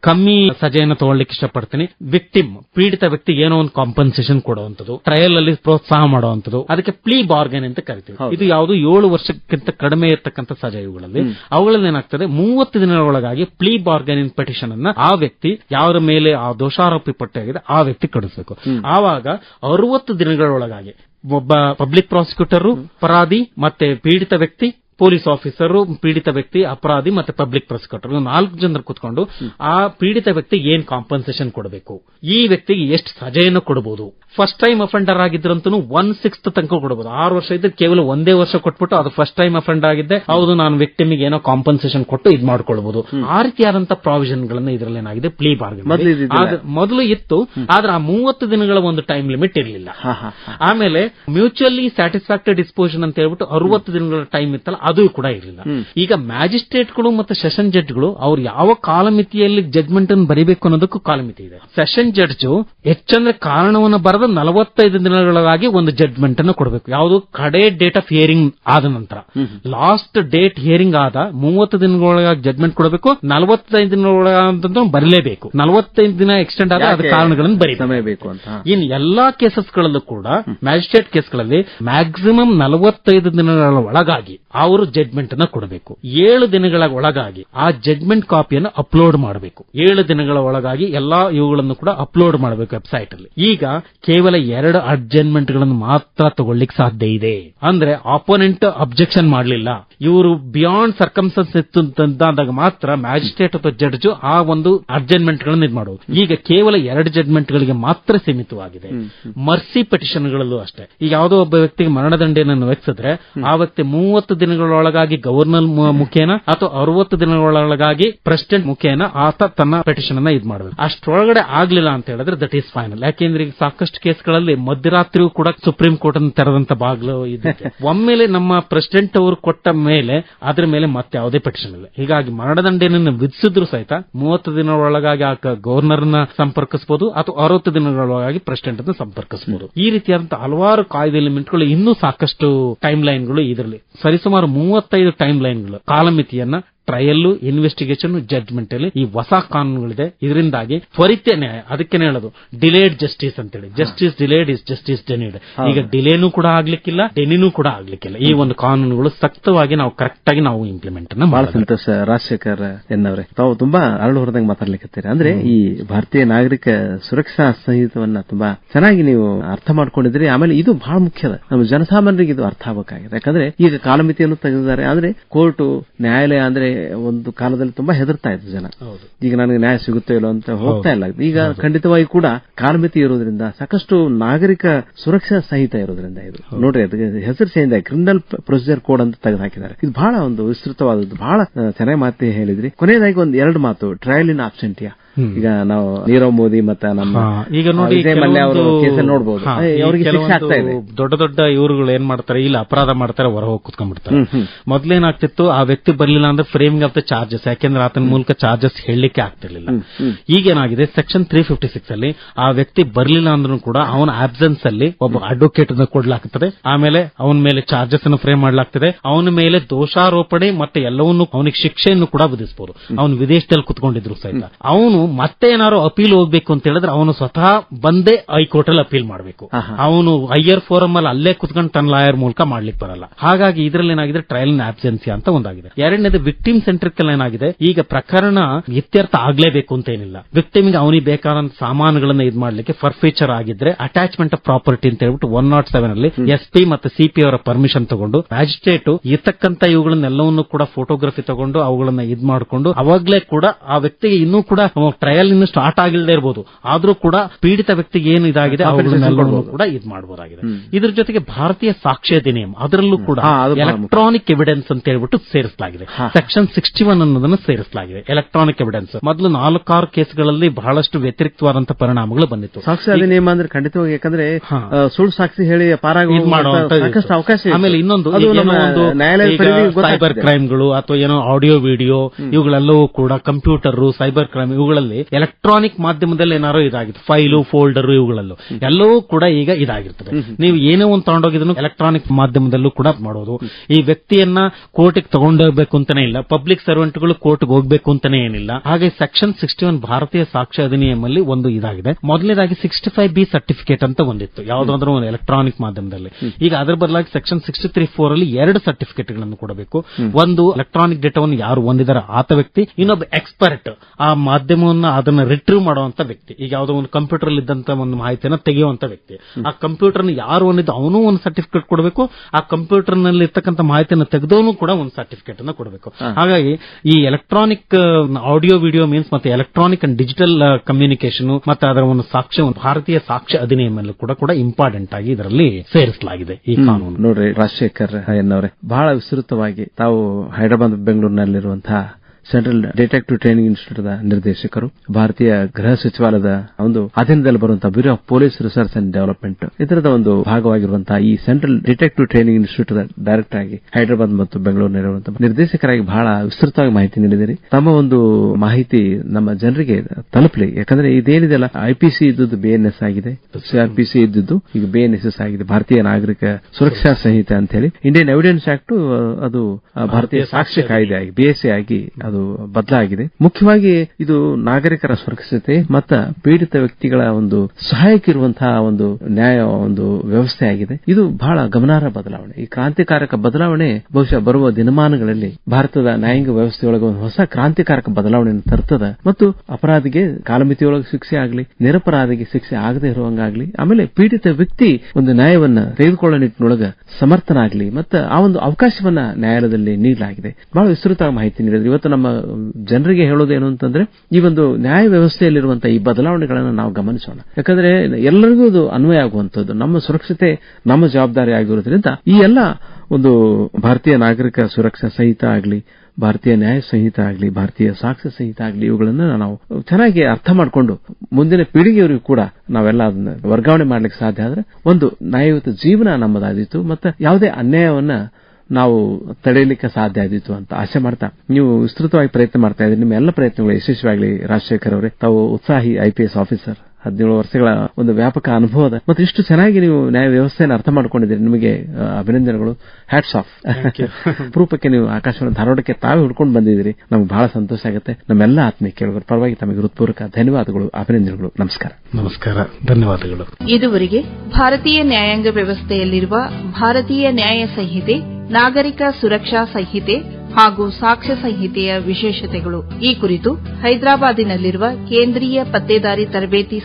ಕಮ್ಮಿ ಸಜೆಯನ್ನು ತಗೊಳ್ಳಿಕ್ಕೆ ಇಷ್ಟಪಡ್ತೀನಿ. ವಿಕ್ಟಿಮ್ ಪೀಡಿತ ವ್ಯಕ್ತಿ ಏನೋ ಒಂದು ಕಾಂಪನ್ಸೇಷನ್ ಕೊಡುವಂಥದ್ದು. ಟ್ರಯಲ್ ಅಲ್ಲಿ ಪ್ರೋತ್ಸಾಹ ಮಾಡುವಂತದ್ದು ಅದಕ್ಕೆ ಪ್ಲೀ ಬಾರ್ಗನ್ ಅಂತ ಕರಿತೀವಿ. ಇದು ಯಾವುದು ಏಳು ವರ್ಷಕ್ಕಿಂತ ಕಡಿಮೆ ಇರತಕ್ಕಂತ ಸಜೆ ಇವುಗಳಲ್ಲಿ. ಅವುಗಳಲ್ಲಿ ಏನಾಗ್ತದೆ? ಮೂವತ್ತು ದಿನಗಳೊಳಗಾಗಿ ಪ್ಲೀ ಬಾರ್ಗನಿಂಗ್ ಪೆಟಿಷನ್ ಅನ್ನ ಆ ವ್ಯಕ್ತಿ ಯಾರ ಮೇಲೆ ಆ ದೋಷಾರೋಪಿ ಪಟ್ಟಿಯಾಗಿದೆ ಆ ವ್ಯಕ್ತಿ ಕಡಿಸಬೇಕು ಆವಾಗ ಅರವತ್ತು ದಿನಗಳೊಳಗಾಗಿ ಒಬ್ಬ ಪಬ್ಲಿಕ್ ಪ್ರಾಸಿಕ್ಯೂಟರ್ ಪರಾದಿ ಮತ್ತೆ ಪೀಡಿತ ವ್ಯಕ್ತಿ ಪೊಲೀಸ್ ಆಫೀಸರ್ ಪೀಡಿತ ವ್ಯಕ್ತಿ ಅಪರಾಧಿ ಮತ್ತೆ ಪಬ್ಲಿಕ್ ಪ್ರಾಸಿಕ್ಯೂಟರ್ ನಾಲ್ಕು ಜನರು ಕುತ್ಕೊಂಡು ಆ ಪೀಡಿತ ವ್ಯಕ್ತಿ ಏನ್ ಕಾಂಪನ್ಸೇಷನ್ ಕೊಡಬೇಕು? ಈ ವ್ಯಕ್ತಿಗೆ ಎಷ್ಟು ಸಜೆಯನ್ನು ಕೊಡಬಹುದು ಫಸ್ಟ್ ಟೈಮ್ ಅಫೆಂಡರ್ ಆಗಿದ್ರಂತೂ ಒನ್ ಸಿಕ್ಸ್ತ್ ತನಕ ಕೊಡಬಹುದು ಆರು ವರ್ಷ ಇದ್ರೆ ಕೇವಲ ಒಂದೇ ವರ್ಷ ಕೊಟ್ಬಿಟ್ಟು ಅದು ಫಸ್ಟ್ ಟೈಮ್ ಅಫೆಂಡ್ ಆಗಿದ್ದೆ ಹೌದು ನಾನು ವ್ಯಕ್ತಿಮಿಗೆ ಏನೋ ಕಾಂಪನ್ಸೇಷನ್ ಕೊಟ್ಟು ಇದು ಮಾಡ್ಕೊಳ್ಬಹುದು ಆ ರೀತಿಯಾದಂತಹ ಪ್ರಾವಿಷನ್ ಗಳನ್ನ ಇದರಲ್ಲಿ ಏನಾಗಿದೆ ಪ್ಲೀ ಬಾರ್ಗನ್. ಮೊದಲು ಇತ್ತು ಆದ್ರೆ ಆ ಮೂವತ್ತು ದಿನಗಳ ಒಂದು ಟೈಮ್ ಲಿಮಿಟ್ ಇರಲಿಲ್ಲ. ಆಮೇಲೆ ಮ್ಯೂಚುವಲಿ ಸ್ಯಾಟಿಸ್ಫ್ಯಾಕ್ಟರಿ ಡಿಸ್ಪೋಸಿಷನ್ ಅಂತ ಹೇಳ್ಬಿಟ್ಟು ಅರವತ್ತು ದಿನಗಳ ಟೈಮ್ ಇತ್ತಲ್ಲ ಅದು ಕೂಡ ಇರಲಿಲ್ಲ. ಈಗ ಮ್ಯಾಜಿಸ್ಟ್ರೇಟ್ಗಳು ಮತ್ತು ಸೆಷನ್ ಜಡ್ಜ್ಗಳು ಅವ್ರು ಯಾವ ಕಾಲಮಿತಿಯಲ್ಲಿ ಜಡ್ಜ್ಮೆಂಟ್ ಅನ್ನು ಬರೀಬೇಕು ಅನ್ನೋದಕ್ಕೂ ಕಾಲಮಿತಿ ಇದೆ. ಸೆಷನ್ ಜಡ್ಜ್ ಹೆಚ್ಚಂದ್ರೆ ಕಾರಣವನ್ನು ಬರೆದ ನಲವತ್ತೈದು ದಿನಗಳಾಗಿ ಒಂದು ಜಡ್ಜ್ಮೆಂಟ್ ಅನ್ನು ಕೊಡಬೇಕು. ಯಾವುದು? ಕಡೆ ಡೇಟ್ ಆಫ್ ಹಿಯರಿಂಗ್ ಆದ ನಂತರ. ಲಾಸ್ಟ್ ಡೇಟ್ ಹಿಯರಿಂಗ್ ಆದ ಮೂವತ್ತು ದಿನಗಳೊಳಗಾಗಿ ಜಡ್ಜ್ಮೆಂಟ್ ಕೊಡಬೇಕು ನಲವತ್ತೈದು ದಿನಗಳೊಳಗಂತ ಬರಲೇಬೇಕು. ನಲವತ್ತೈದು ದಿನ ಎಕ್ಸ್ಟೆಂಡ್ ಆದ ಯಾಕೆ ಕಾರಣಗಳನ್ನು ಬರೀಬೇಕು. ಬೇಕು ಅಂತ. ಇನ್ ಎಲ್ಲಾ ಕೇಸಸ್ಗಳಲ್ಲೂ ಕೂಡ ಮ್ಯಾಜಿಸ್ಟ್ರೇಟ್ ಕೇಸ್ಗಳಲ್ಲಿ ಮ್ಯಾಕ್ಸಿಮಮ್ ನಲವತ್ತೈದು ದಿನಗಳ ಒಳಗಾಗಿ ಅವರು ಜಡ್ಜ್ಮೆಂಟ್ ಅನ್ನ ಕೊಡಬೇಕು. ಏಳು ದಿನಗಳ ಒಳಗಾಗಿ ಆ ಜಡ್ಜ್ಮೆಂಟ್ ಕಾಪಿಯನ್ನು ಅಪ್ಲೋಡ್ ಮಾಡಬೇಕು. ಏಳು ದಿನಗಳ ಒಳಗಾಗಿ ಎಲ್ಲಾ ಇವುಗಳನ್ನು ಕೂಡ ಅಪ್ಲೋಡ್ ಮಾಡಬೇಕು ವೆಬ್ಸೈಟ್ ಅಲ್ಲಿ. ಈಗ ಕೇವಲ ಎರಡು ಅಡ್ಜಸ್ಟ್ಮೆಂಟ್ಗಳನ್ನು ಮಾತ್ರ ತಗೊಳ್ಳಿಕ್ ಸಾಧ್ಯ ಇದೆ. ಅಂದ್ರೆ ಆಪೋನೆಂಟ್ ಅಬ್ಜೆಕ್ಷನ್ ಮಾಡಲಿಲ್ಲ. ಇವರು ಬಿಯಾಂಡ್ ಸರ್ಕಮ್ಸನ್ಸ್ ಇತ್ತು ಅಂತಂದಾಗ ಮಾತ್ರ ಮ್ಯಾಜಿಸ್ಟ್ರೇಟ್ ಅಥವಾ ಜಡ್ಜ್ ಆ ಒಂದು ಅಡ್ಜಸ್ಟ್ಮೆಂಟ್ಗಳನ್ನು ಇದು ಮಾಡುವುದು ಈಗ ಕೇವಲ ಎರಡು ಜಡ್ಜ್ಮೆಂಟ್ ಗಳಿಗೆ ಮಾತ್ರ ಸೀಮಿತವಾಗಿದೆ. ಮರ್ಸಿ ಪೆಟಿಷನ್ ಗಳಲ್ಲೂ ಅಷ್ಟೇ. ಈಗ ಯಾವುದೋ ಒಬ್ಬ ವ್ಯಕ್ತಿಗೆ ಮರಣದಂಡನೆಯನ್ನು ವ್ಯಕ್ತಿಸಿದ್ರೆ ಆ ವ್ಯಕ್ತಿ ಮೂವತ್ತು ದಿನಗಳೊಳಗಾಗಿ ಗವರ್ನರ್ ಮುಖೇನ ಅಥವಾ ಅರವತ್ತು ದಿನಗಳೊಳಗಾಗಿ ಪ್ರೆಸಿಡೆಂಟ್ ಮುಖೇನ ಆತ ತನ್ನ ಪೆಟಿಷನ್ ಅನ್ನ ಇದು ಮಾಡಬೇಕು. ಅಷ್ಟೊಳಗಡೆ ಆಗ್ಲಿಲ್ಲ ಅಂತ ಹೇಳಿದ್ರೆ ದಟ್ ಈಸ್ ಫೈನಲ್ ಯಾಕೆಂದ್ರೆ ಈಗ ಸಾಕಷ್ಟು ಕೇಸ್ಗಳಲ್ಲಿ ಮಧ್ಯರಾತ್ರಿಯೂ ಕೂಡ ಸುಪ್ರೀಂ ಕೋರ್ಟ್ ಅನ್ನು ತೆರೆದಂತ ಬಾಗಿಲು ಇದೆ *laughs* ಒಮ್ಮೆಲೆ ನಮ್ಮ ಪ್ರೆಸಿಡೆಂಟ್ ಅವರು ಕೊಟ್ಟ ಮೇಲೆ ಅದ್ರ ಮೇಲೆ ಮತ್ತೆ ಯಾವುದೇ ಪೆಟಿಷನ್ ಇಲ್ಲ. ಹೀಗಾಗಿ ಮರಣದಂಡನೆಯನ್ನು ವಿಧಿಸಿದ್ರು ಸಹಿತ ಮೂವತ್ತು ದಿನಗಳೊಳಗಾಗಿ ಆ ಗವರ್ನರ್ನ ಸಂಪರ್ಕಿಸಬಹುದು ಅಥವಾ ಅರವತ್ತು ದಿನಗಳೊಳಗಾಗಿ ಪ್ರೆಸಿಡೆಂಟ್ ಅನ್ನು ಸಂಪರ್ಕಿಸಬಹುದು ಈ ರೀತಿಯಾದಂತಹ ಹಲವಾರು ಕಾಯ್ದೆ ಲಿಮಿಟ್ಗಳು ಇನ್ನೂ ಸಾಕಷ್ಟು ಟೈಮ್ ಲೈನ್ಗಳು ಇದರಲ್ಲಿ. ಸರಿಸುಮಾರು ಮೂವತ್ತೈದು ಟೈಮ್ ಲೈನ್ಗಳು ಕಾಲಮಿತಿಯನ್ನ ಟ್ರಯಲ್ ಇನ್ವೆಸ್ಟಿಗೇಷನ್ ಜಡ್ಜ್ಮೆಂಟ್ ಅಲ್ಲಿ ಈ ಹೊಸ ಕಾನೂನುಗಳಿದೆ. ಇದರಿಂದಾಗಿ ತ್ವರಿತ ನ್ಯಾಯ. ಅದಕ್ಕೆ ಹೇಳೋದು ಡಿಲೇಡ್ ಜಸ್ಟಿಸ್ ಅಂತೇಳಿ. Justice delayed is justice denied ಈಗ ಡಿಲೇನೂ ಕೂಡ ಆಗ್ಲಿಕ್ಕಿಲ್ಲ ಡೆನಿನೂ ಕೂಡ ಆಗ್ಲಿಕ್ಕಿಲ್ಲ. ಈ ಒಂದು ಕಾನೂನುಗಳು ಸಕ್ತವಾಗಿ ನಾವು ಕರೆಕ್ಟ್ ಆಗಿ ನಾವು ಇಂಪ್ಲಿಮೆಂಟ್ ಅನ್ನ ಬಹಳ ಸಂತೋಷ ರಾಜಶೇಖರ್ ಎನ್ನವ್ರೆ. ತಾವು ತುಂಬಾ ಅರಳು ಹೊರದಂಗೆ ಮಾತಾಡ್ಲಿಕ್ಕೆ ಅಂದ್ರೆ ಈ ಭಾರತೀಯ ನಾಗರಿಕ ಸುರಕ್ಷಾ ಸಂಹಿತವನ್ನ ತುಂಬಾ ಚೆನ್ನಾಗಿ ನೀವು ಅರ್ಥ ಮಾಡ್ಕೊಂಡಿದ್ರಿ ಆಮೇಲೆ ಇದು ಬಹಳ ಮುಖ್ಯದ ನಮ್ಮ ಜನಸಾಮಾನ್ಯರಿಗೆ ಇದು ಅರ್ಥ ಆಗಬೇಕಾಗಿದೆ. ಯಾಕಂದ್ರೆ ಈಗ ಕಾಲಮಿತಿಯನ್ನು ತೆಗೆದಿದ್ದಾರೆ. ಆದ್ರೆ ಕೋರ್ಟ್ ನ್ಯಾಯಾಲಯ ಅಂದ್ರೆ ಒಂದು ಕಾಲದಲ್ಲಿ ತುಂಬಾ ಹೆದರ್ತಾ ಇದ್ರು ಜನ. ಈಗ ನನಗೆ ನ್ಯಾಯ ಸಿಗುತ್ತೋ ಇಲ್ಲೋ ಅಂತ ಹೋಗ್ತಾ ಇಲ್ಲ. ಈಗ ಖಂಡಿತವಾಗಿ ಕೂಡ ಕಾಲಮಿತಿ ಇರೋದ್ರಿಂದ ಸಾಕಷ್ಟು ನಾಗರಿಕ ಸುರಕ್ಷಾ ಸಹಿತ ಇರೋದ್ರಿಂದ ಇದು. ನೋಡ್ರಿ ಅದಕ್ಕೆ ಹೆಸರು ಚೇಂಜ್ ಆಗಿ ಕ್ರಿಮಿನಲ್ ಪ್ರೊಸೀಜರ್ ಕೋಡ್ ಅಂತ ತೆಗೆದು ಹಾಕಿದ್ದಾರೆ ಇದು ಬಹಳ ಒಂದು ವಿಸ್ತೃತವಾದದ್ದು ಬಹಳ ಚೆನ್ನಾಗಿ ಮಾತು ಹೇಳಿದ್ರಿ. ಕೊನೆಯದಾಗಿ ಒಂದು ಎರಡು ಮಾತು. ಟ್ರಯಲ್ ಇನ್ ಆಬ್ಸೆಂಟಿಯಾ ಈಗ ನಾವು ನೀರವ್ ಮೋದಿ ಮತ್ತೆ ನಮ್ಮ ಈಗ ನೋಡಿ ನೋಡಬಹುದು ದೊಡ್ಡ ದೊಡ್ಡ ಇವರುಗಳು ಏನ್ ಮಾಡ್ತಾರೆ ಇಲ್ಲ ಅಪರಾಧ ಮಾಡ್ತಾರೆ ಹೊರ ಹೋಗಿ ಕುತ್ಕೊಂಡ್ಬಿಡ್ತಾರೆ. ಮೊದ್ಲೇನಾಗ್ತಿತ್ತು ಆ ವ್ಯಕ್ತಿ ಬರ್ಲಿಲ್ಲ ಅಂದ್ರೆ ಫ್ರೇಮಿಂಗ್ ಆಫ್ ದ ಚಾರ್ಜಸ್ ಯಾಕೆಂದ್ರೆ ಆತನ ಮೂಲಕ ಚಾರ್ಜಸ್ ಹೇಳಲಿಕ್ಕೆ ಆಗ್ತಿರ್ಲಿಲ್ಲ. ಈಗೇನಾಗಿದೆ ಸೆಕ್ಷನ್ ತ್ರೀ ಫಿಫ್ಟಿ ಸಿಕ್ಸ್ ಅಲ್ಲಿ ಆ ವ್ಯಕ್ತಿ ಬರ್ಲಿಲ್ಲ ಅಂದ್ರೂ ಕೂಡ ಅವನ ಆಬ್ಸೆನ್ಸ್ ಅಲ್ಲಿ ಒಬ್ಬ ಅಡ್ವೊಕೇಟ್ ಅನ್ನು ಕೊಡ್ಲಾಗ್ತದೆ. ಆಮೇಲೆ ಅವನ ಮೇಲೆ ಚಾರ್ಜಸ್ ಅನ್ನು ಫ್ರೇಮ್ ಮಾಡ್ಲಾಗ್ತದೆ. ಅವನ ಮೇಲೆ ದೋಷಾರೋಪಣೆ ಮತ್ತೆ ಎಲ್ಲವನ್ನೂ ಅವನಿಗೆ ಶಿಕ್ಷೆಯನ್ನು ಕೂಡ ವಿಧಿಸಬಹುದು ಅವನು ವಿದೇಶದಲ್ಲಿ ಕುತ್ಕೊಂಡಿದ್ರು ಸಹಿತ. ಅವನು ಮತ್ತೆ ಏನಾದ್ರು ಅಪೀಲ್ ಹೋಗ್ಬೇಕು ಅಂತ ಹೇಳಿದ್ರೆ ಅವನು ಸ್ವತಃ ಬಂದೇ ಹೈಕೋರ್ಟ್ ಅಲ್ಲಿ ಅಪೀಲ್ ಮಾಡಬೇಕು. ಅವನು ಹೈಯರ್ ಫೋರಂ ಅಲ್ಲಿ ಅಲ್ಲೇ ಕುತ್ಕೊಂಡು ತನ್ನ ಲಾಯರ್ ಮೂಲಕ ಮಾಡ್ಲಿಕ್ಕೆ ಬರಲ್ಲ. ಹಾಗಾಗಿ ಇದರಲ್ಲಿ ಏನಾಗಿದೆ? ಟ್ರಯಲ್ ಆಬ್ಸೆನ್ಸಿ ಅಂತ ಒಂದಾಗಿದೆ. ಎರಡನೇದು ವಿಕ್ಟಿಮ್ ಸೆಂಟ್ರಿಕ್ ಏನಾಗಿದೆ? ಈಗ ಪ್ರಕರಣ ಇತ್ಯರ್ಥ ಆಗ್ಲೇಬೇಕು ಅಂತ ಏನಿಲ್ಲ. ವಿಕ್ಟಿಮ್ಗೆ ಅವನಿಗೆ ಬೇಕಾದಂತ ಸಾಮಾನುಗಳನ್ನ ಇದು ಮಾಡ್ಲಿಕ್ಕೆ ಫರ್ಫೀಚರ್ ಆಗಿದ್ರೆ ಅಟ್ಯಾಚ್ಮೆಂಟ್ ಆಫ್ ಪ್ರಾಪರ್ಟಿ ಅಂತ ಹೇಳ್ಬಿಟ್ಟು ಒನ್ ನಾಟ್ ಸೆವೆನ್ ಅಲ್ಲಿ ಎಸ್ ಪಿ ಮತ್ತು ಸಿಪಿ ಅವರ ಪರ್ಮಿಷನ್ ತಗೊಂಡು ಮ್ಯಾಜಿಸ್ಟ್ರೇಟ್ ಇರ್ತಕ್ಕಂತ ಇವುಗಳನ್ನೆಲ್ಲವನ್ನೂ ಕೂಡ ಫೋಟೋಗ್ರಫಿ ತಗೊಂಡು ಅವುಗಳನ್ನ ಇದ್ ಮಾಡಿಕೊಂಡು ಅವಾಗ್ಲೇ ಕೂಡ ಆ ವ್ಯಕ್ತಿಗೆ ಇನ್ನೂ ಕೂಡ ಟ್ರಯಲ್ ಇನ್ನು ಸ್ಟಾರ್ಟ್ ಆಗಿಲ್ಲದೆ ಇರಬಹುದು ಆದರೂ ಕೂಡ ಪೀಡಿತ ವ್ಯಕ್ತಿಗೆ ಏನು ಇದಾಗಿದೆ ಕೂಡ ಇದು ಮಾಡಬಹುದಾಗಿದೆ ಇದ್ರ ಜೊತೆಗೆ ಭಾರತೀಯ ಸಾಕ್ಷ್ಯ ಅಧಿನಿಯಮ ಅದರಲ್ಲೂ ಕೂಡ. ಎಲೆಕ್ಟ್ರಾನಿಕ್ ಎವಿಡೆನ್ಸ್ ಅಂತ ಹೇಳ್ಬಿಟ್ಟು ಸೇರಿಸಲಾಗಿದೆ. ಸೆಕ್ಷನ್ ಸಿಕ್ಸ್ಟಿ ಒನ್ ಅನ್ನೋದನ್ನು ಸೇರಿಸಲಾಗಿದೆ. ಎಲೆಕ್ಟ್ರಾನಿಕ್ ಎವಿಡೆನ್ಸ್ ಮೊದಲು ನಾಲ್ಕಾರು ಕೇಸ್ಗಳಲ್ಲಿ ಬಹಳಷ್ಟು ವ್ಯತಿರಿಕ್ತವಾದಂತಹ ಪರಿಣಾಮಗಳು ಬಂದಿತ್ತು. ಸಾಕ್ಷ್ಯ ಅಧಿನಿಯಮ ಅಂದ್ರೆ ಖಂಡಿತವಾಗಿ ಯಾಕಂದ್ರೆ ಸುಳ್ಳು ಸಾಕ್ಷಿ ಹೇಳಿ ಅವಕಾಶ ಆಮೇಲೆ ಇನ್ನೊಂದು ಸೈಬರ್. ಕ್ರೈಮ್ಗಳು ಅಥವಾ ಏನೋ ಆಡಿಯೋ ವಿಡಿಯೋ ಇವುಗಳೆಲ್ಲವೂ ಕೂಡ ಕಂಪ್ಯೂಟರ್ ಸೈಬರ್ ಕ್ರೈಮ್ ಇವುಗಳಲ್ಲಿ ಎಲೆಕ್ಟ್ರಾನಿಕ್ ಮಾಧ್ಯಮದಲ್ಲಿ ಏನಾರೋ ಇದಾಗಿತ್ತು. ಫೈಲು ಫೋಲ್ಡರ್ ಇವುಗಳಲ್ಲೂ. ಎಲ್ಲವೂ ಕೂಡ ಈಗ ಇದಾಗಿರ್ತದೆ. ನೀವು ಏನೇ ಒಂದು ತಗೊಂಡೋಗಿದ್ರು ಎಲೆಕ್ಟ್ರಾನಿಕ್ ಮಾಧ್ಯಮದಲ್ಲೂ ಕೂಡ ಮಾಡೋದು. ಈ ವ್ಯಕ್ತಿಯನ್ನ ಕೋರ್ಟಿಗೆ ತಗೊಂಡೋಗ್ಬೇಕು ಅಂತಾನೆ ಇಲ್ಲ ಪಬ್ಲಿಕ್ ಸರ್ವೆಂಟ್ಗಳು ಕೋರ್ಟ್ಗೆ ಹೋಗ್ಬೇಕು ಅಂತಾನೆ ಏನಿಲ್ಲ. ಹಾಗೆ ಸೆಕ್ಷನ್ ಸಿಕ್ಸ್ಟಿ ಒನ್ ಭಾರತೀಯ ಸಾಕ್ಷ್ಯ ಅಧಿನಿಯಮಲ್ಲಿ ಒಂದು ಇದಾಗಿದೆ. ಮೊದಲನೇದಾಗಿ ಸಿಕ್ಸ್ಟಿ ಫೈವ್ ಬಿ ಸರ್ಟಿಫಿಕೇಟ್ ಅಂತ ಒಂದಿತ್ತು. ಯಾವ್ದಾದ್ರೂ ಒಂದು ಎಲೆಕ್ಟ್ರಾನಿಕ್ ಮಾಧ್ಯಮದಲ್ಲಿ. ಈಗ ಅದರ ಬದಲಾಗಿ ಸೆಕ್ಷನ್ ಸಿಕ್ಸ್ಟಿ ತ್ರೀ ಫೋರ್ ಅಲ್ಲಿ ಎರಡು ಸರ್ಟಿಫಿಕೇಟ್ಗಳನ್ನು ಕೊಡಬೇಕು ಒಂದು ಎಲೆಕ್ಟ್ರಾನಿಕ್ ಡೇಟಾವನ್ನು ಯಾರು ಹೊಂದಿದ್ದಾರೆ ಆತ ವ್ಯಕ್ತಿ ಇನ್ನೊಬ್ಬ ಎಕ್ಸ್ಪರ್ಟ್ ಆ ಮಾಧ್ಯಮ ಡೇಟಾವನ್ನು ಅದನ್ನ ರಿಟ್ರೀವ್ ಮಾಡುವಂತ ವ್ಯಕ್ತಿ. ಈಗ ಯಾವುದೋ ಒಂದು ಕಂಪ್ಯೂಟರ್ ಅಲ್ಲಿ ಇದ್ದಂತ ಒಂದು ಮಾಹಿತಿಯನ್ನ ತೆಗೆಯುವಂತ ವ್ಯಕ್ತಿ. ಆ ಕಂಪ್ಯೂಟರ್ ಯಾರು ಅನ್ನಿದ್ದು ಅವನು ಒಂದು ಸರ್ಟಿಫಿಕೇಟ್ ಕೊಡಬೇಕು ಆ ಕಂಪ್ಯೂಟರ್ನಲ್ಲಿ ಇರ್ತಕ್ಕಂತ ಮಾಹಿತಿಯನ್ನು ತೆಗೆದವನು ಕೂಡ ಒಂದು ಸರ್ಟಿಫಿಕೇಟ್ ಅನ್ನ ಕೊಡಬೇಕು. ಹಾಗಾಗಿ ಈ ಎಲೆಕ್ಟ್ರಾನಿಕ್ ಆಡಿಯೋ ವಿಡಿಯೋ ಮೀನ್ಸ್ ಮತ್ತೆ ಎಲೆಕ್ಟ್ರಾನಿಕ್ ಅಂಡ್ ಡಿಜಿಟಲ್ ಕಮ್ಯುನಿಕೇಶನ್ ಮತ್ತೆ ಅದರ ಒಂದು ಸಾಕ್ಷ್ಯ ಒಂದು ಭಾರತೀಯ ಸಾಕ್ಷ್ಯ ಅಧಿನಿಯಮ ಕೂಡ ಕೂಡ ಇಂಪಾರ್ಟೆಂಟ್ ಆಗಿ ಇದರಲ್ಲಿ ಸೇರಿಸಲಾಗಿದೆ ಈ ಕಾನೂನು. ನೋಡ್ರಿ ರಾಜಶೇಖರ್ ಎನ್ನವರೇ ಬಹಳ ವಿಸ್ತೃತವಾಗಿ ತಾವು ಹೈದರಾಬಾದ್ ಬೆಂಗಳೂರಿನಲ್ಲಿರುವಂತಹ ಸೆಂಟ್ರಲ್ ಡಿಟೆಕ್ಟಿವ್ ಟ್ರೈನಿಂಗ್ ಇನ್ಸ್ಟಿಟ್ಯೂಟ್ ನಿರ್ದೇಶಕರು ಭಾರತೀಯ ಗೃಹ ಸಚಿವಾಲಯದ ಒಂದು ಅಧೀನದಲ್ಲಿ ಬರುವಂತಹ bureau of police research and development. ಇದರದ ಒಂದು ಭಾಗವಾಗಿರುವಂತಹ ಈ central detective training institute director ಆಗಿ ಹೈದರಾಬಾದ್ ಮತ್ತು ಬೆಂಗಳೂರಿನಲ್ಲಿರುವಂತಹ ನಿರ್ದೇಶಕರಾಗಿ ಬಹಳ ವಿಸ್ತೃತವಾಗಿ ಮಾಹಿತಿ ನೀಡಿದಿರಿ ತಮ್ಮ ಒಂದು ಮಾಹಿತಿ ನಮ್ಮ ಜನರಿಗೆ ತಲುಪಲಿ. ಯಾಕಂದ್ರೆ ಇದೇನಿದೆಲ್ಲ ಐಪಿಸಿ ಇದ್ದದ್ದು ಬಿಎನ್ಎಸ್ ಆಗಿದೆ. ಸಿಆರ್ಪಿಸಿ ಇದ್ದದ್ದು ಈಗ ಬಿಎನ್ಎಸ್ಎಸ್ ಆಗಿದೆ. ಭಾರತೀಯ ನಾಗರಿಕ ಸುರಕ್ಷಾ ಸಂಹಿತೆ ಅಂತ ಹೇಳಿ. ಇಂಡಿಯನ್ ಎವಿಡೆನ್ಸ್ ಆಕ್ಟ್ ಅದು ಭಾರತೀಯ ಸಾಕ್ಷ್ಯ ಕಾಯ್ದೆ ಆಗಿ ಬಿಎಸ್ಸಿ ಆಗಿ ಅದು ಬದಲಾಗಿದೆ. ಮುಖ್ಯವಾಗಿ ಇದು ನಾಗರಿಕರ ಸುರಕ್ಷತೆ ಮತ್ತು ಪೀಡಿತ ವ್ಯಕ್ತಿಗಳ ಒಂದು ಸಹಾಯಕ ಇರುವಂತಹ ಒಂದು ನ್ಯಾಯ, ಒಂದು ವ್ಯವಸ್ಥೆ ಆಗಿದೆ. ಇದು ಬಹಳ ಗಮನಾರ್ಹ ಬದಲಾವಣೆ. ಈ ಕ್ರಾಂತಿಕಾರಕ ಬದಲಾವಣೆ ಬಹುಶಃ ಬರುವ ದಿನಮಾನಗಳಲ್ಲಿ ಭಾರತದ ನ್ಯಾಯಾಂಗ ವ್ಯವಸ್ಥೆಯೊಳಗೆ ಒಂದು ಹೊಸ ಕ್ರಾಂತಿಕಾರಕ ಬದಲಾವಣೆಯನ್ನು ತರ್ತದ. ಮತ್ತು ಅಪರಾಧಿಗೆ ಕಾಲಮಿತಿಯೊಳಗೆ ಶಿಕ್ಷೆ ಆಗಲಿ, ನಿರಪರಾಧಿಗೆ ಶಿಕ್ಷೆ ಆಗದೆ ಇರುವಂಗಾಗ್ಲಿ, ಆಮೇಲೆ ಪೀಡಿತ ವ್ಯಕ್ತಿ ಒಂದು ನ್ಯಾಯವನ್ನ ತೆಗೆದುಕೊಳ್ಳೋ ನಿಟ್ಟಿನೊಳಗೆ ಸಮರ್ಥನಾಗ್ಲಿ, ಮತ್ತು ಆ ಒಂದು ಅವಕಾಶವನ್ನ ನ್ಯಾಯಾಲಯದಲ್ಲಿ ನೀಡಲಾಗಿದೆ. ಬಹಳ ವಿಸ್ತೃತ ಮಾಹಿತಿ ನೀಡಿದ್ರು. ಇವತ್ತು ನಮ್ಮ ಜನರಿಗೆ ಹೇಳೋದೇನು ಅಂತಂದ್ರೆ, ಈ ಒಂದು ನ್ಯಾಯ ವ್ಯವಸ್ಥೆಯಲ್ಲಿರುವಂತಹ ಈ ಬದಲಾವಣೆಗಳನ್ನು ನಾವು ಗಮನಿಸೋಣ. ಯಾಕಂದ್ರೆ, ಎಲ್ಲರಿಗೂ ಇದು ಅನ್ವಯ ಆಗುವಂಥದ್ದು. ನಮ್ಮ ಸುರಕ್ಷತೆ ನಮ್ಮ ಜವಾಬ್ದಾರಿ ಆಗಿರೋದ್ರಿಂದ, ಈ ಎಲ್ಲ ಒಂದು ಭಾರತೀಯ ನಾಗರಿಕ ಸುರಕ್ಷಾ ಸಹಿತ ಆಗಲಿ, ಭಾರತೀಯ ನ್ಯಾಯ ಸಂಹಿತ ಆಗಲಿ, ಭಾರತೀಯ ಸಾಕ್ಷ್ಯ ಸಂಹಿತ ಆಗಲಿ, ಇವುಗಳನ್ನು ನಾವು ಚೆನ್ನಾಗಿ ಅರ್ಥ ಮಾಡಿಕೊಂಡು, ಮುಂದಿನ ಪೀಳಿಗೆಯವರಿಗೂ ಕೂಡ ನಾವೆಲ್ಲ ಅದನ್ನ ವರ್ಗಾವಣೆ ಮಾಡ್ಲಿಕ್ಕೆ ಸಾಧ್ಯ ಆದ್ರೆ, ಒಂದು ನ್ಯಾಯಯುತ ಜೀವನ ನಮ್ಮದಾದೀತು, ಮತ್ತೆ ಯಾವುದೇ ಅನ್ಯಾಯವನ್ನ ನಾವು ತಡೆಯಲಿಕ್ಕೆ ಸಾಧ್ಯ ಆದೀತು ಅಂತ ಆಶೆ ಮಾಡ್ತಾ. ನೀವು ವಿಸ್ತೃತವಾಗಿ ಪ್ರಯತ್ನ ಮಾಡ್ತಾ ಇದ್ದೀರಿ. ನಿಮ್ಮ ಎಲ್ಲ ಪ್ರಯತ್ನಗಳು ಯಶಸ್ವಿಯಾಗಲಿ. ರಾಜಶೇಖರ್ ಅವರೇ. ತಾವು ಉತ್ಸಾಹಿ ಐಪಿಎಸ್ ಆಫೀಸರ್. ಹದಿನೇಳು ವರ್ಷಗಳ ಒಂದು ವ್ಯಾಪಕ ಅನುಭವದ. ಮತ್ತು ಇಷ್ಟು ಚೆನ್ನಾಗಿ ನೀವು ನ್ಯಾಯ ವ್ಯವಸ್ಥೆಯನ್ನು ಅರ್ಥ ಮಾಡ್ಕೊಂಡಿದ್ದೀರಿ. ನಿಮಗೆ ಅಭಿನಂದನೆಗಳು. ಹ್ಯಾಟ್ಸ್ ಆಫ್ ಪ್ರೂಪಕ್ಕೆ ನೀವು ಆಕಾಶವಾಣಿ ಧಾರವಾಡಕ್ಕೆ ತಾವೇ ಹುಡ್ಕೊಂಡು ಬಂದಿದ್ದೀರಿ. ನಮ್ಗೆ ಬಹಳ ಸಂತೋಷ ಆಗುತ್ತೆ. ನಮ್ಮೆಲ್ಲ ಆತ್ಮೀಯ ಕೇಳುಗರ ಪರವಾಗಿ ತಮಗೆ ಹೃತ್ಪೂರ್ವಕ ಧನ್ಯವಾದಗಳು ಅಭಿನಂದನೆಗಳು. ನಮಸ್ಕಾರ. ನಮಸ್ಕಾರ. ಧನ್ಯವಾದಗಳು. ಇದುವರೆಗೆ ಭಾರತೀಯ ನ್ಯಾಯಾಂಗ ವ್ಯವಸ್ಥೆಯಲ್ಲಿರುವ ಭಾರತೀಯ ನ್ಯಾಯ ಸಂಹಿತೆ ನಾಗರಿಕ ಸುರಕ್ಷಾ ಸಂಹಿತೆ ಹಾಗೂ ಸಾಕ್ಷ್ಯ ಸಂಹಿತೆಯ ವಿಶೇಷತೆಗಳು. ಈ ಕುರಿತು ಹೈದರಾಬಾದಿನಲ್ಲಿರುವ ಕೇಂದ್ರೀಯ ಪತ್ತೇದಾರಿ ತರಬೇತಿ